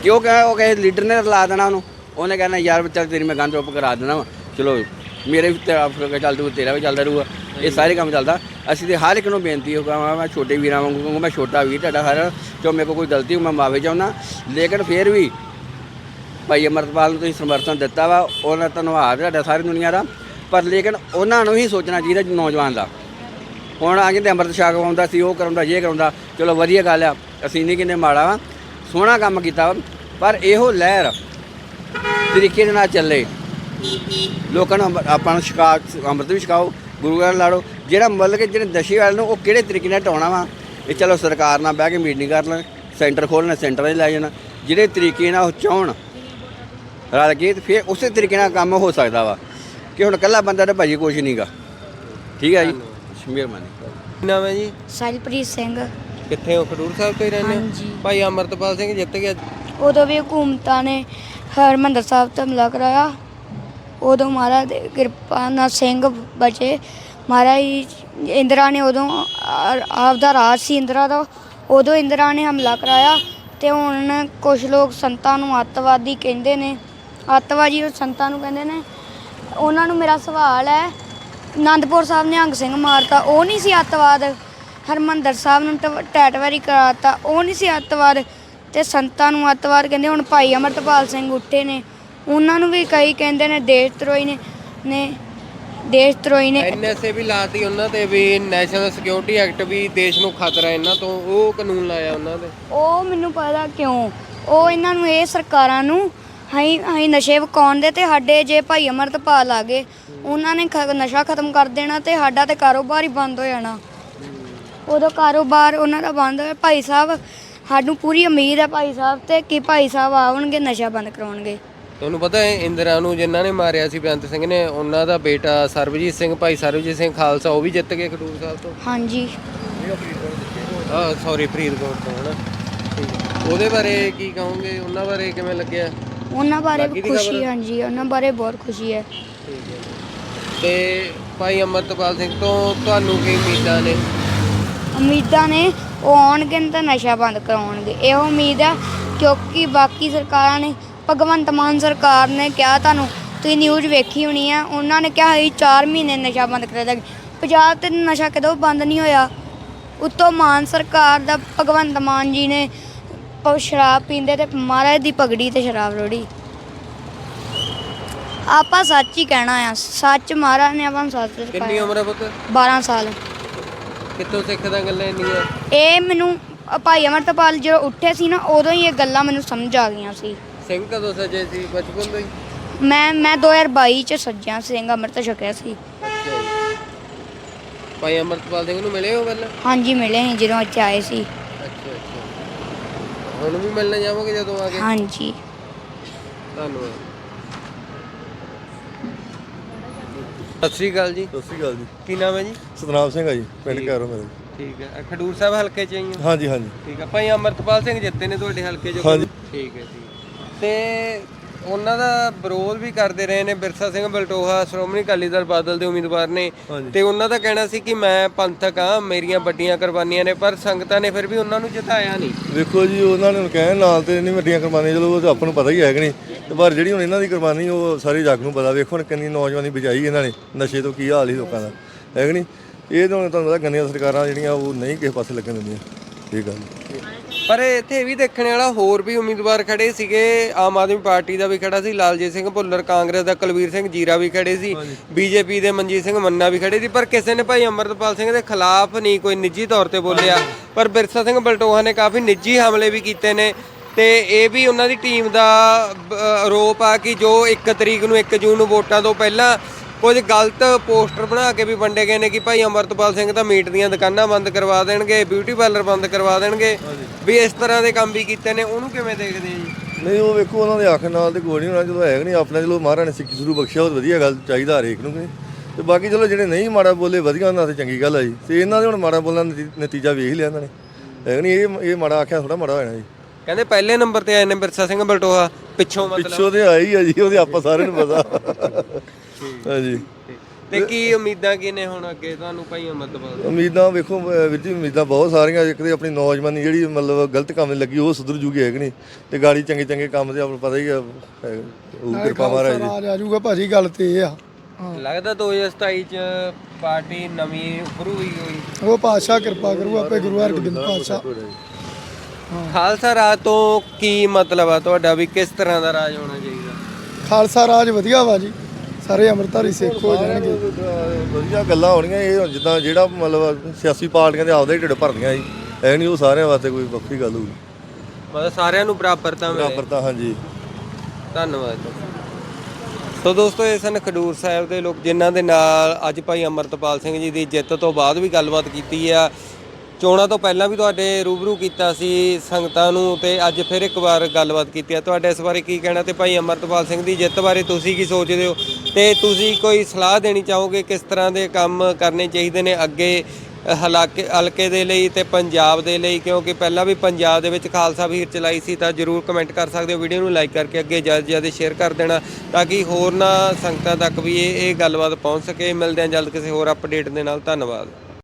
G: ਕਿਉਂ ਕਹੇ ਉਹ ਕਹੇ ਲੀਡਰ ਨੇ ਰਲਾ ਦੇਣਾ ਉਹਨੂੰ। ਉਹਨੇ ਕਹਿਣਾ ਯਾਰ ਚੱਲ ਤੇਰੀ ਮੈਂ ਗੰਦ ਚੁੱਪ ਕਰਾ ਦੇਣਾ ਵਾ। ਚਲੋ ਮੇਰੇ ਵੀ ਤੇਰਾ ਫ਼ਰਕ ਚੱਲ ਦੂ ਤੇਰਾ ਵੀ ਚੱਲਦਾ ਰਹੂਗਾ। ਇਹ ਸਾਰੇ ਕੰਮ ਚੱਲਦਾ। ਅਸੀਂ ਤੇ ਹਰ ਇੱਕ ਨੂੰ ਬੇਨਤੀ ਹੋਗਾ ਮੈਂ ਛੋਟੇ ਵੀਰਾਂ ਵਾਂਗੂ ਕਹੂੰਗਾ ਮੈਂ ਛੋਟਾ ਵੀਰ ਤੁਹਾਡਾ ਹਰ ਜੋ ਮੇਰੇ ਕੋਲ ਕੋਈ ਗਲਤੀ ਹੋ ਮੈਂ ਮਾਫੀ ਚਾਹੁੰਦਾ। ਲੇਕਿਨ ਫਿਰ ਵੀ ਭਾਈ ਅਮਰਤਪਾਲ ਨੂੰ ਤੁਸੀਂ ਸਮਰਥਨ ਦਿੱਤਾ ਵਾ ਉਹਨਾਂ ਧੰਨਵਾਦ ਤੁਹਾਡਾ ਸਾਰੀ ਦੁਨੀਆ ਦਾ। ਪਰ ਲੇਕਿਨ ਉਹਨਾਂ ਨੂੰ ਹੀ ਸੋਚਣਾ ਚਾਹੀਦਾ ਨੌਜਵਾਨ ਦਾ। ਹੁਣ ਆ ਕਹਿੰਦੇ ਅੰਮ੍ਰਿਤ ਛਕ ਆਉਂਦਾ ਸੀ, ਉਹ ਕਰਾਉਂਦਾ ਇਹ ਕਰਾਉਂਦਾ, ਚਲੋ ਵਧੀਆ ਗੱਲ ਆ, ਅਸੀਂ ਨਹੀਂ ਕਹਿੰਦੇ ਮਾੜਾ ਵਾ, ਸੋਹਣਾ ਕੰਮ ਕੀਤਾ ਵਾ, ਪਰ ਇਹੋ ਲਹਿਰ ਤਰੀਕੇ ਦੇ ਨਾਲ ਚੱਲੇ। ਲੋਕਾਂ ਨੂੰ ਅੰਮ੍ਰਿ- ਆਪਾਂ ਨੂੰ ਛਕਾ, ਅੰਮ੍ਰਿਤ ਵੀ ਛਕਾਓ, ਗੁਰੂ ਘਰ ਲਾੜੋ, ਜਿਹੜਾ ਮਤਲਬ ਕਿ ਜਿਹੜੇ ਦਸ਼ੇ ਵਾਲੇ ਨੂੰ, ਉਹ ਕਿਹੜੇ ਤਰੀਕੇ ਨਾਲ ਢਾਉਣਾ ਵਾ, ਇਹ ਚਲੋ ਸਰਕਾਰ ਨਾਲ ਬਹਿ ਕੇ ਮੀਟਿੰਗ ਕਰ ਲੈਣ, ਸੈਂਟਰ ਖੋਲ੍ਹਣ, ਸੈਂਟਰ 'ਚ ਲੈ ਜਾਣਾ, ਜਿਹੜੇ ਤਰੀਕੇ ਨਾਲ ਉਹ ਚਾਹਣ, ਰਲ ਕੇ ਫਿਰ ਉਸੇ ਤਰੀਕੇ ਨਾਲ ਕੰਮ ਹੋ ਸਕਦਾ ਵਾ। ਕਿ ਹੁਣ ਇਕੱਲਾ ਬੰਦਾ ਤਾਂ ਭਾਜੀ ਕੁਛ ਨਹੀਂਗਾ ਠੀਕ ਹੈ ਜੀ? ਮਿਹਰਬਾਨੀ
A: ਕੀ ਨਾਮ ਹੈ ਜੀ?
H: ਸਾਹਿਲਪ੍ਰੀਤ ਸਿੰਘ।
A: ਕਿੱਥੇ ਹੋ? ਖਡੂਰ ਸਾਹਿਬ ਤੋਂ ਹੀ ਰਹਿੰਦੇ ਹੋ?
H: ਹਾਂਜੀ।
A: ਭਾਈ ਅਮਰਤਪਾਲ ਸਿੰਘ ਜਿੱਤ ਗਿਆ।
H: ਉਦੋਂ ਵੀ ਹਕੂਮਤਾਂ ਨੇ ਹਰਮੰਦਰ ਸਾਹਿਬ ਤੇ ਹਮਲਾ ਕਰਾਇਆ। ਉਦੋਂ ਮਹਾਰਾਜ ਦੀ ਕਿਰਪਾ ਨਾਲ ਸਿੰਘ ਬਚੇ। ਮਹਾਰਾਜ ਇੰਦਰਾ ਨੇ ਉਦੋਂ ਆ- ਆਪਦਾ ਰਾਜ ਸੀ ਇੰਦਰਾ ਦਾ। ਉਦੋਂ ਇੰਦਰਾ ਨੇ ਹਮਲਾ ਕਰਾਇਆ ਤੇ ਹੁਣ ਕੁਝ ਲੋਕ ਸੰਤਾਂ ਨੂੰ ਅੱਤਵਾਦੀ ਕਹਿੰਦੇ ਨੇ। ਅੱਤਵਾਦੀ ਉਹ ਸੰਤਾਂ ਨੂੰ ਕਹਿੰਦੇ ਨੇ ਉਹਨਾਂ ਨੂੰ ਮੇਰਾ ਸਵਾਲ ਹੈ। ਆਨੰਦਪੁਰ ਸਾਹਿਬ ਨਿਹੰਗ ਸਿੰਘ ਮਾਰਤਾ ਉਹ ਨਹੀਂ ਸੀ ਅੱਤਵਾਦ। ਹਰਮੰਦਰ ਸਾਹਿਬ ਨੂੰ ਟੈਟਵਾਰੀ ਕਰਾਤਾ ਉਹ ਨਹੀਂ ਸੀ ਅੱਤਵਾਦ। ਤੇ ਸੰਤਾਂ ਨੂੰ ਅੱਤਵਾਦ ਕਹਿੰਦੇ ਹੁਣ ਭਾਈ ਅਮਰਤਪਾਲ ਸਿੰਘ ਉੱਠੇ ਨੇ। ਉਹਨਾਂ ਨੂੰ ਵੀ ਕਈ ਕਹਿੰਦੇ ਨੇ ਦੇਸ਼ ਧਰੋਹੀ ਨੇ ਨੇ ਦੇਸ਼ ਧਰੋਹੀ ਨੇ।
A: ਐਨਐਸਏ ਵੀ ਲਾਤੀ ਉਹਨਾਂ ਤੇ ਵੀ ਨੈਸ਼ਨਲ ਸਿਕਿਉਰਿਟੀ ਐਕਟ ਵੀ ਦੇਸ਼ ਨੂੰ ਖਤਰਾ ਇਹਨਾਂ ਤੋਂ। ਉਹ ਕਾਨੂੰਨ ਲਾਇਆ ਉਹਨਾਂ ਦੇ
H: ਉਹ ਮੈਨੂੰ ਪਤਾ ਕਿਉਂ? ਉਹ ਇਹਨਾਂ ਨੂੰ ਇਹ ਸਰਕਾਰਾਂ ਨੂੰ ਅਸੀਂ ਅਸੀਂ ਨਸ਼ੇ ਵਿਕਾਉਣ ਦੇ ਤੇ ਸਾਡੇ ਜੇ ਭਾਈ ਅਮਰਤਪਾਲ ਆ ਗਏ ਉਹਨਾਂ ਨੇ ਖ- ਨਸ਼ਾ ਖਤਮ ਕਰ ਦੇਣਾ ਤੇ ਸਾਡਾ ਤੇ ਕਾਰੋਬਾਰ ਹੀ ਬੰਦ ਹੋ ਜਾਣਾ। ਉਦੋਂ ਕਾਰੋਬਾਰ ਉਹਨਾਂ ਦਾ ਬੰਦ ਹੋਇਆ। ਭਾਈ ਸਾਹਿਬ ਸਾਨੂੰ ਪੂਰੀ ਉਮੀਦ ਹੈ ਭਾਈ ਸਾਹਿਬ ਤੇ ਕਿ ਭਾਈ ਸਾਹਿਬ ਆਉਣਗੇ ਨਸ਼ਾ ਬੰਦ ਕਰਾਉਣਗੇ।
A: ਤੁਹਾਨੂੰ ਪਤਾ ਹੈ ਇੰਦਰਾ ਨੂੰ ਜਿਨ੍ਹਾਂ ਨੇ ਮਾਰਿਆ ਸੀ ਬੇਅੰਤ ਸਿੰਘ ਨੇ ਉਹਨਾਂ ਦਾ ਬੇਟਾ ਸਰਬਜੀਤ ਸਿੰਘ ਭਾਈ ਸਰਬਜੀਤ ਸਿੰਘ ਖਾਲਸਾ ਉਹ ਵੀ ਜਿੱਤ ਗਏ ਖਡੂਰ ਸਾਹਿਬ ਤੋਂ।
H: ਹਾਂਜੀ।
A: ਆ ਸੌਰੀ ਫਰੀਦਕੋਟ ਤੋਂ ਹਨਾ। ਠੀਕ ਹੈ। ਉਹਦੇ ਬਾਰੇ ਕੀ ਕਹੋਗੇ? ਉਹਨਾਂ ਬਾਰੇ ਕਿਵੇਂ ਲੱਗਿਆ?
H: ਉਹਨਾਂ ਬਾਰੇ
A: ਬਾਕੀ
H: ਵੀ
A: ਦੀ
H: ਖੁਸ਼ੀ
A: ਖਬਰ?
H: ਹਾਂਜੀ ਉਹਨਾਂ ਬਾਰੇ ਬਹੁਤ ਖੁਸ਼ੀ ਹੈ।
A: ਠੀਕ ਹੈ ਤੇ ਭਾਈ ਅਮਰਤਪਾਲ ਸਿੰਘ ਤੋਂ ਤੁਹਾਨੂੰ ਕੀ ਉਮੀਦਾਂ ਨੇ?
H: ਉਮੀਦਾਂ ਨੇ ਉਹ ਆਉਣਗੇ ਤਾਂ ਨਸ਼ਾ ਬੰਦ ਕਰਾਉਣਗੇ। ਇਹੋ ਉਮੀਦ ਹੈ ਕਿਉਂਕਿ ਬਾਕੀ ਸਰਕਾਰਾਂ ਨੇ ਭਗਵੰਤ ਮਾਨ ਸਰਕਾਰ ਨੇ ਕਿਹਾ ਤੁਹਾਨੂੰ ਤੁਸੀਂ ਨਿਊਜ਼ ਵੇਖੀ ਹੋਣੀ ਆ ਉਹਨਾਂ ਨੇ ਕਿਹਾ ਸੀ 4 ਮਹੀਨੇ ਨਸ਼ਾ ਬੰਦ ਕਰਾ ਦਾਂਗੇ। ਪੰਜਾਬ ਤੇ ਨਸ਼ਾ ਕਦੋਂ ਬੰਦ ਨਹੀਂ ਹੋਇਆ? ਉੱਤੋਂ ਮਾਨ ਸਰਕਾਰ ਦਾ ਭਗਵੰਤ ਮਾਨ ਜੀ ਨੇ ਪ- ਸ਼ਰਾਬ ਪੀਂਦੇ ਤੇ ਮਹਾਰਾਜ ਦੀ ਪਗੜੀ ਤੇ ਸ਼ਰਾਬ ਰੋੜੀ। ਆਪਾਂ ਸੱਚ ਹੀ ਕਹਿਣਾ ਆ। ਸੱਚ ਮਹਾਰਾਜ ਨੇ ਆਪਾਂ ਨੂੰ ਸੱਚ
A: ਕਿੰਨੀ
H: ਸਿਖਾਇਆ
A: ਉਮਰ ਹੈ ਪੁੱਤ?
H: 12 ਸਾਲ।
A: ਕਿੱਥੋਂ ਸਿੱਖਦਾ ਗੱਲਾਂ ਇੰਨੀਆਂ?
H: ਇਹ ਮੈਨੂੰ ਅ, ਭਾਈ ਅਮਰਤਪਾਲ ਜਦੋਂ ਉੱਠੇ ਸੀ ਨਾ ਉਦੋਂ ਹੀ ਇਹ ਗੱਲਾਂ ਮੈਨੂੰ ਸਮਝ ਆ ਗਈਆਂ ਸੀ।
A: ਸਿੰਘ ਕਦੋਂ ਸਜੇ ਸੀ? ਬਚਪਨ ਤੋਂ ਹੀ?
H: ਮੈਂ ਮੈਂ 2022 ਚ ਸੱਜਿਆ ਸਿੰਘ ਅੰਮ੍ਰਿਤ ਛਕਿਆ ਸੀ।
A: ਅੱਛਾ। ਜੀ ਭਾਈ ਅਮਰਤਪਾਲ ਸਿੰਘ ਨੂੰ ਮਿਲੇ ਹੋ ਪਹਿਲਾਂ?
H: ਹਾਂਜੀ ਮਿਲੇ ਸੀ ਜਦੋਂ ਇੱਥੇ ਆਏ ਸੀ।
A: ਅੱਛਾ ਅੱਛਾ। ਹੁਣ ਵੀ ਮਿਲਣ ਜਾਵਾਂਗੇ ਜਦੋਂ ਆ ਕੇ?
H: ਹਾਂਜੀ।
A: ਧੰਨਵਾਦ। ਸਤਿ ਸ੍ਰੀ ਅਕਾਲ ਜੀ।
I: ਸਤਿ ਸ਼੍ਰੀ ਅਕਾਲ ਜੀ।
A: ਕੀ ਨਾਮ ਹੈ ਜੀ?
I: ਸਤਨਾਮ ਸਿੰਘ ਆ ਜੀ ਪਿੰਡ। ਕੈਰੋ ਮੇਰੇ।
A: ਠੀਕ ਹੈ। ਖਡੂਰ ਸਾਹਿਬ ਹਲਕੇ ਚ ਹਾਂ
I: ਹਾਂਜੀ ਹਾਂਜੀ।
A: ਠੀਕ ਹੈ। ਭਾਈ ਅਮਰਤਪਾਲ ਸਿੰਘ ਜਿੱਤੇ ਨੇ ਤੁਹਾਡੇ ਹਲਕੇ ਚੋਂ।
I: ਹਾਂਜੀ।
A: ਠੀਕ ਹੈ ਠੀਕ ਤੇ ਉਹਨਾਂ ਦਾ ਵਿਰੋਧ ਵੀ ਕਰਦੇ ਰਹੇ ਨੇ ਬਿਰਸਾ ਸਿੰਘ ਬਲਟੋਹਾ ਸ਼੍ਰੋਮਣੀ ਅਕਾਲੀ ਦਲ ਬਾਦਲ ਦੇ ਉਮੀਦਵਾਰ ਨੇ। ਤੇ ਉਹਨਾਂ ਦਾ ਕਹਿਣਾ ਸੀ ਕਿ ਮੈਂ ਪੰਥਕ ਆ ਮੇਰੀਆਂ ਵੱਡੀਆਂ ਕੁਰਬਾਨੀਆਂ ਨੇ ਪਰ ਸੰਗਤਾਂ ਨੇ ਫਿਰ ਵੀ ਉਹਨਾਂ ਨੂੰ ਜਿਤਾਇਆ ਨਹੀਂ।
I: ਵੇਖੋ ਜੀ ਉਹਨਾਂ ਨੇ ਕਹਿਣ ਨਾਲ ਤੇ ਇੰਨੀ ਵੱਡੀਆਂ ਕੁਰਬਾਨੀਆਂ ਚਲੋ ਉਹ ਆਪਾਂ ਨੂੰ ਪਤਾ ਹੀ ਹੈ ਕਿ ਨਹੀਂ ਤੇ ਪਰ ਜਿਹੜੀ ਹੁਣ ਇਹਨਾਂ ਦੀ ਕੁਰਬਾਨੀ ਉਹ ਸਾਰੇ ਜੱਗ ਨੂੰ ਪਤਾ। ਵੇਖੋ ਹੁਣ ਕਿੰਨੀ ਨੌਜਵਾਨੀ ਬਚਾਈ ਇਹਨਾਂ ਨੇ ਨਸ਼ੇ ਤੋਂ ਕੀ ਹਾਲ ਸੀ ਲੋਕਾਂ ਦਾ ਹੈ ਕਿ ਨਹੀਂ? ਇਹ ਤਾਂ ਤੁਹਾਨੂੰ ਪਤਾ ਗੰਦੀਆਂ ਸਰਕਾਰਾਂ ਜਿਹੜੀਆਂ ਉਹ ਨਹੀਂ ਕਿਸੇ ਪਾਸੇ ਲੱਗਣ ਦਿੰਦੀਆਂ। ਇਹ ਗੱਲ
A: ਪਰ ਇੱਥੇ ਇਹ ਵੀ ਦੇਖਣ ਵਾਲਾ ਹੋਰ ਵੀ ਉਮੀਦਵਾਰ ਖੜੇ ਸੀਗੇ। ਆਮ ਆਦਮੀ ਪਾਰਟੀ ਦਾ ਵੀ ਖੜਾ ਸੀ ਲਾਲਜੀਤ ਸਿੰਘ ਭੁੱਲਰ ਕਾਂਗਰਸ ਦਾ ਕੁਲਵੀਰ ਸਿੰਘ ਜੀਰਾ ਵੀ ਖੜੇ ਸੀ ਬੀਜੇਪੀ ਦੇ ਮਨਜੀਤ ਸਿੰਘ ਮੰਨਾ ਵੀ ਖੜੇ ਸੀ। ਪਰ ਕਿਸੇ ਨੇ ਭਾਈ ਅਮਰਤਪਾਲ ਸਿੰਘ ਦੇ ਖਿਲਾਫ ਨਹੀਂ ਕੋਈ ਨਿੱਜੀ ਤੌਰ ਤੇ ਬੋਲਿਆ। ਪਰ ਬਿਰਸਾ ਸਿੰਘ ਬਲਟੋਹਾ ਨੇ ਕਾਫੀ ਨਿੱਜੀ ਹਮਲੇ ਵੀ ਕੀਤੇ ਨੇ ਤੇ ਇਹ ਵੀ ਉਹਨਾਂ ਦੀ ਟੀਮ ਦਾ ਆਰੋਪ ਆ ਕਿ ਜੋ 1 ਤਰੀਕ ਨੂੰ 1 ਜੂਨ ਨੂੰ ਵੋਟਾਂ ਤੋਂ ਪਹਿਲਾਂ ਕੁਝ ਗਲਤ ਪੋਸਟਰ ਬਣਾ ਕੇ ਵੀ ਵੰਡੇ ਗਏ ਨੇ ਕਿ ਭਾਈ ਅਮਰਤਪਾਲ ਸਿੰਘ ਤਾਂ ਮੀਟ ਦੀਆਂ ਦੁਕਾਨਾਂ ਬੰਦ ਕਰਵਾ ਦੇਣਗੇ ਬਿਊਟੀ ਪਾਰਲਰ ਬੰਦ ਕਰਵਾ ਦੇਣਗੇ। ਵੀ ਇਸ ਤਰ੍ਹਾਂ ਦੇ ਕੰਮ ਵੀ ਕੀਤੇ ਨੇ ਉਹਨੂੰ ਕਿਵੇਂ ਦੇਖਦੇ ਆ ਜੀ?
I: ਨਹੀਂ ਉਹ ਵੇਖੋ ਉਹਨਾਂ ਦੇ ਆਖਰ ਨਾਲ ਤੇ ਕੋਈ ਨਹੀਂ ਹੋਣਾ ਜਦੋਂ ਹੈ ਕਿ ਨਹੀਂ ਆਪਣਾ ਚਲੋ ਮਹਾਰਾਜ ਨੇ ਸਿੱਖੀ ਗੁਰੂ ਬਖਸ਼ਿਆ ਉਹ ਵਧੀਆ ਗੱਲ ਚਾਹੀਦਾ ਹਰੇਕ ਨੂੰ ਕਿ। ਤੇ ਬਾਕੀ ਚਲੋ ਜਿਹੜੇ ਨਹੀਂ ਮਾੜਾ ਬੋਲੇ ਵਧੀਆ ਉਹਨਾਂ ਤੇ ਚੰਗੀ ਗੱਲ ਆ ਜੀ। ਤੇ ਇਹਨਾਂ ਦੇ ਹੁਣ ਮਾੜਾ ਬੋਲਣ ਦਾ ਨਤੀ- ਨਤੀਜਾ ਵੇਖ ਲਿਆ ਇਹਨਾਂ ਨੇ। ਹੈ ਕਿ ਨਹੀਂ ਇਹ ਇਹ ਮਾੜਾ ਆਖਿਆ ਥੋੜਾ ਮਾੜਾ ਹੋਣਾ ਜੀ।
A: ਕਹਿੰਦੇ ਪਹਿਲੇ ਨੰਬਰ ਤੇ ਆਏ ਨੇ ਬਿਰਸਾ ਸਿੰਘ ਬਲਟੋਹਾ ਪਿੱਛੋਂ ਮਤਲਬ
I: ਪਿੱਛੋਂ ਤੇ ਆਈ ਆ ਜੀ ਉਹਦੇ ਆਪਾਂ ਸਾਰਿਆਂ ਨੂੰ ਪਤਾ। ਹਾਂਜੀ।
A: ਤੇ ਕੀ ਉਮੀਦਾਂ ਕੀ ਨੇ ਹੁਣ ਅੱਗੇ? ਤੁਹਾਨੂੰ ਭਾਈ ਅਮਰਤਪਾਲ ਦੇ?
I: ਉਮੀਦਾਂ ਵੇਖੋ ਅਹ ਵੀਰ ਜੀ ਉਮੀਦਾਂ ਬਹੁਤ ਸਾਰੀਆਂ। ਇੱਕ ਤੇ ਆਪਣੀ ਨੌਜਵਾਨੀ ਜਿਹੜੀ ਮਤਲਬ ਗਲਤ ਕੰਮ ਲੱਗੀ ਉਹ ਸੁਧਰ ਜੂਗੀ ਹੈ ਕਿ ਨਹੀਂ? ਤੇ ਗਾੜੀ ਚੰਗੇ ਚੰਗੇ ਕੰਮ ਤੇ ਆਪਾਂ ਪਤਾ ਹੀ ਆ ਹੈ, ਉਹ ਕਿਰਪਾ ਮਹਾਰਾਜ ਦੀ।
D: ਆ ਜਾਊਗਾ ਭਾਜੀ ਗੱਲ ਤੇ ਇਹ ਆ।
A: ਲੱਗਦਾ 2027 ਚ ਪਾਰਟੀ ਨਵੀਂ ਉਭਰੂ ਹੋਈ ਹੋਈ।
D: ਉਹ ਪਾਤਸ਼ਾਹ ਕਿਰਪਾ ਕਰੂ ਆਪੇ ਗੁਰੂ ਹਰਗੋਬਿੰਦ ਪਾਤਸ਼ਾਹ।
A: ਖਾਲਸਾ ਰਾਜ ਤੋਂ ਕੀ ਮਤਲਬ ਆ ਤੁਹਾਡਾ ਵੀ ਕਿਸ ਤਰ੍ਹਾਂ ਦਾ ਰਾਜ ਹੋਣਾ ਚਾਹੀਦਾ?
D: ਖਾਲਸਾ ਰਾਜ ਵਧੀਆ ਵਾ ਜੀ। ਸਾਰੇ ਅੰਮ੍ਰਿਤਧਾਰੀ ਸਿੱਖ ਹੋ ਜਾਣਗੇ।
I: ਵਧੀਆ ਗੱਲਾਂ ਹੋਣੀਆਂ ਇਹ ਜਿੱਦਾਂ ਜਿਹੜਾ ਮਤਲਬ ਸਿਆਸੀ ਪਾਰਟੀਆਂ ਦੇ ਆਪਦੇ ਢਿੱਡ ਭਰਦੀਆਂ ਜੀ ਐ ਨਹੀਂ ਉਹ ਸਾਰਿਆਂ ਵਾਸਤੇ ਕੋਈ ਵੱਖਰੀ ਗੱਲ ਹੋਊਗੀ।
A: ਮਤਲਬ ਸਾਰਿਆਂ ਨੂੰ ਬਰਾਬਰਤਾ ਮਿਲੇ।
I: ਬਰਾਬਰ ਤਾਂ ਹਾਂਜੀ।
A: ਧੰਨਵਾਦ। ਸੋ ਦੋਸਤੋ ਇਹ ਸਨ ਖਡੂਰ ਸਾਹਿਬ ਦੇ ਲੋਕ ਜਿਨ੍ਹਾਂ ਦੇ ਨਾਲ ਅੱਜ ਭਾਈ ਅਮਰਤਪਾਲ ਸਿੰਘ ਜੀ ਦੀ ਜਿੱਤ ਤੋਂ ਬਾਅਦ ਵੀ ਗੱਲਬਾਤ ਕੀਤੀ ਆ। ਚੋਣਾਂ ਤੋਂ ਪਹਿਲਾਂ ਵੀ ਤੁਹਾਡੇ ਰੂਬਰੂ ਕੀਤਾ ਸੀ ਸੰਗਤਾਂ ਨੂੰ ਤੇ ਅੱਜ ਫਿਰ ਇੱਕ ਵਾਰ ਗੱਲਬਾਤ ਕੀਤੀ ਆ। ਤੁਹਾਡੇ ਇਸ ਬਾਰੇ ਕੀ ਕਹਿਣਾ ਤੇ ਭਾਈ ਅਮਰਤਪਾਲ ਸਿੰਘ ਦੀ ਜਿੱਤ ਬਾਰੇ ਤੁਸੀਂ ਕੀ ਸੋਚਦੇ ਹੋ? ਤੇ ਤੁਸੀਂ ਕੋਈ ਸਲਾਹ ਦੇਣੀ ਚਾਹੋਗੇ ਕਿਸ ਤਰ੍ਹਾਂ ਦੇ ਕੰਮ ਕਰਨੇ ਚਾਹੀਦੇ ਨੇ ਅੱਗੇ ਹਲਾਕੇ ਹਲਕੇ ਦੇ ਲਈ ਤੇ ਪੰਜਾਬ ਦੇ ਲਈ? ਕਿਉਂਕਿ ਪਹਿਲਾਂ ਵੀ ਪੰਜਾਬ ਦੇ ਵਿੱਚ ਖਾਲਸਾ ਵੀਰ ਚਲਾਈ ਸੀ ਤਾਂ ਜਰੂਰ ਕਮੈਂਟ ਕਰ ਸਕਦੇ ਹੋ। ਵੀਡੀਓ ਨੂੰ ਲਾਈਕ ਕਰਕੇ ਅੱਗੇ ਜ਼ਿਆਦਾ ਜ਼ਿਆਦਾ ਸ਼ੇਅਰ ਕਰ ਦੇਣਾ ਤਾਂ ਕਿ ਹੋਰ ਨਾ ਸੰਗਤਾਂ ਤੱਕ ਵੀ ਇਹ ਇਹ ਗੱਲਬਾਤ ਪਹੁੰਚ ਸਕੇ। ਮਿਲਦੇ ਹਾਂ ਜਲਦ ਕਿਸੇ ਹੋਰ ਅਪਡੇਟ ਦੇ ਨਾਲ। ਧੰਨਵਾਦ।